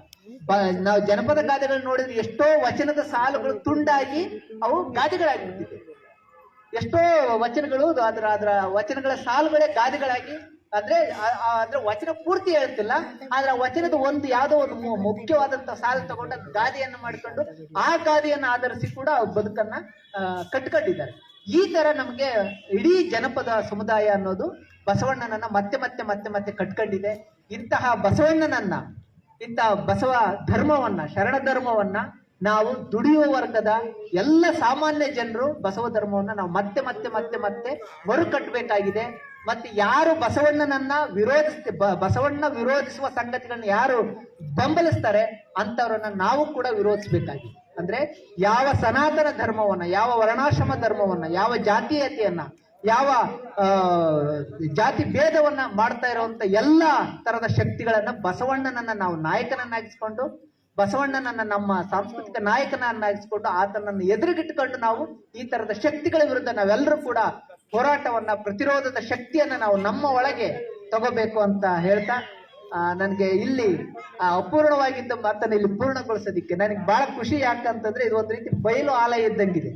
ನಾವು ಜನಪದ ಗಾದೆಗಳನ್ನ ನೋಡಿದ್ರೆ ಎಷ್ಟೋ ವಚನದ ಸಾಲುಗಳು ತುಂಡಾಗಿ ಅವು ಗಾದೆಗಳಾಗಿಬಿಟ್ಟಿದೆ. ಎಷ್ಟೋ ವಚನಗಳು ಅದರ ಅದರ ವಚನಗಳ ಸಾಲುಗಳೇ ಗಾದೆಗಳಾಗಿ, ಅಂದ್ರೆ ಅದ್ರ ವಚನ ಪೂರ್ತಿ ಹೇಳ್ತಿಲ್ಲ, ಆದ್ರೆ ವಚನದ ಒಂದು ಯಾವುದೋ ಒಂದು ಮುಖ್ಯವಾದಂತ ಸಾಲು ತಗೊಂಡ ಗಾದೆಯನ್ನು ಮಾಡಿಕೊಂಡು ಆ ಗಾದೆಯನ್ನು ಆಧರಿಸಿ ಕೂಡ ಬದುಕನ್ನ ಕಟ್ಕೊಂಡಿದ್ದಾರೆ. ಈ ತರ ನಮಗೆ ಇಡೀ ಜನಪದ ಸಮುದಾಯ ಅನ್ನೋದು ಬಸವಣ್ಣನನ್ನ ಮತ್ತೆ ಮತ್ತೆ ಮತ್ತೆ ಮತ್ತೆ ಕಟ್ಕೊಂಡಿದೆ. ಇಂತಹ ಬಸವಣ್ಣನನ್ನ, ಇಂತಹ ಬಸವ ಧರ್ಮವನ್ನ, ಶರಣ ಧರ್ಮವನ್ನ ನಾವು ದುಡಿಯುವ ವರ್ಗದ ಎಲ್ಲ ಸಾಮಾನ್ಯ ಜನರು ಬಸವ ಧರ್ಮವನ್ನು ನಾವು ಮತ್ತೆ ಮತ್ತೆ ಮತ್ತೆ ಮತ್ತೆ ಮರು ಕಟ್ಟಬೇಕಾಗಿದೆ ಮತ್ತೆ ಯಾರು ಬಸವಣ್ಣನನ್ನ ವಿರೋಧಿಸ್ತಿ ಬಸವಣ್ಣ ವಿರೋಧಿಸುವ ಸಂಗತಿಗಳನ್ನ ಯಾರು ಬೆಂಬಲಿಸ್ತಾರೆ ಅಂತವರನ್ನ ನಾವು ಕೂಡ ವಿರೋಧಿಸಬೇಕಾಗಿದೆ. ಅಂದ್ರೆ ಯಾವ ಸನಾತನ ಧರ್ಮವನ್ನ, ಯಾವ ವರ್ಣಾಶ್ರಮ ಧರ್ಮವನ್ನ, ಯಾವ ಜಾತೀಯತೆಯನ್ನ, ಯಾವ ಜಾತಿ ಭೇದವನ್ನ ಮಾಡ್ತಾ ಇರುವಂತ ಎಲ್ಲ ತರದ ಶಕ್ತಿಗಳನ್ನ ಬಸವಣ್ಣನನ್ನ ನಾವು ನಾಯಕನನ್ನಾಗಿಸ್ಕೊಂಡು ಬಸವಣ್ಣನನ್ನ ನಮ್ಮ ಸಾಂಸ್ಕೃತಿಕ ನಾಯಕನನ್ನಾಗಿಸ್ಕೊಂಡು ಆತನನ್ನು ಎದುರುಗಿಟ್ಟುಕೊಂಡು ನಾವು ಈ ತರದ ಶಕ್ತಿಗಳ ವಿರುದ್ಧ ನಾವೆಲ್ಲರೂ ಕೂಡ ಹೋರಾಟವನ್ನ, ಪ್ರತಿರೋಧದ ಶಕ್ತಿಯನ್ನ ನಾವು ನಮ್ಮ ಒಳಗೆ ತಗೋಬೇಕು ಅಂತ ಹೇಳ್ತಾ ನನಗೆ ಇಲ್ಲಿ ಅಪೂರ್ಣವಾಗಿದ್ದ ಮಾತನ್ನ ಇಲ್ಲಿ ಪೂರ್ಣಗೊಳಿಸೋದಿಕ್ಕೆ ನನಗೆ ಬಹಳ ಖುಷಿ. ಯಾಕಂತಂದ್ರೆ ಇದು ಒಂದು ರೀತಿ ಬಯಲು ಆಲಯ ಇದ್ದಂಗಿದೆ.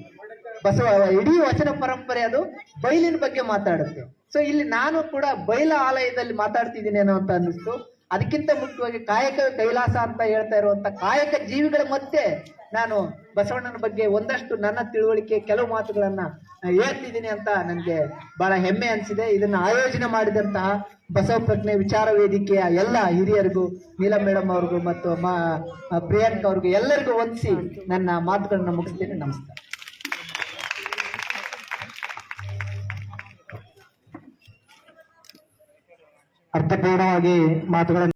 ಬಸವ, ಇಡೀ ವಚನ ಪರಂಪರೆ ಅದು ಬಯಲಿನ ಬಗ್ಗೆ ಮಾತಾಡುತ್ತೆ. ಸೊ ಇಲ್ಲಿ ನಾನು ಕೂಡ ಬಯಲ ಆಲಯದಲ್ಲಿ ಮಾತಾಡ್ತಿದ್ದೀನಿ ಏನೋ ಅಂತ ಅನ್ನಿಸ್ತು. ಅದಕ್ಕಿಂತ ಮುಖ್ಯವಾಗಿ ಕಾಯಕ ಕೈಲಾಸ ಅಂತ ಹೇಳ್ತಾ ಇರುವಂತ ಕಾಯಕ ಜೀವಿಗಳ ಮಧ್ಯೆ ನಾನು ಬಸವಣ್ಣನ ಬಗ್ಗೆ ಒಂದಷ್ಟು ನನ್ನ ತಿಳುವಳಿಕೆ ಕೆಲವು ಮಾತುಗಳನ್ನ ಹೇಳ್ತಿದ್ದೀನಿ ಅಂತ ನನಗೆ ಬಹಳ ಹೆಮ್ಮೆ ಅನಿಸಿದೆ. ಇದನ್ನ ಆಯೋಜನೆ ಮಾಡಿದಂತಹ ಬಸವ ಪ್ರಜ್ಞೆ ವಿಚಾರ ವೇದಿಕೆಯ ಎಲ್ಲ ಹಿರಿಯರಿಗೂ, ನೀಲಂ ಮೇಡಮ್ ಅವ್ರಿಗೂ ಮತ್ತು ಮಾ, ಪ್ರಿಯಾಂಕ್ ಅವ್ರಿಗೂ ಎಲ್ಲರಿಗೂ ವಂದಿಸಿ ನನ್ನ ಮಾತುಗಳನ್ನ ಮುಗಿಸ್ತೀನಿ ನಮಸ್ಕಾರ. ಅರ್ಥಪೂರ್ಣವಾಗಿ ಮಾತುಗಳನ್ನು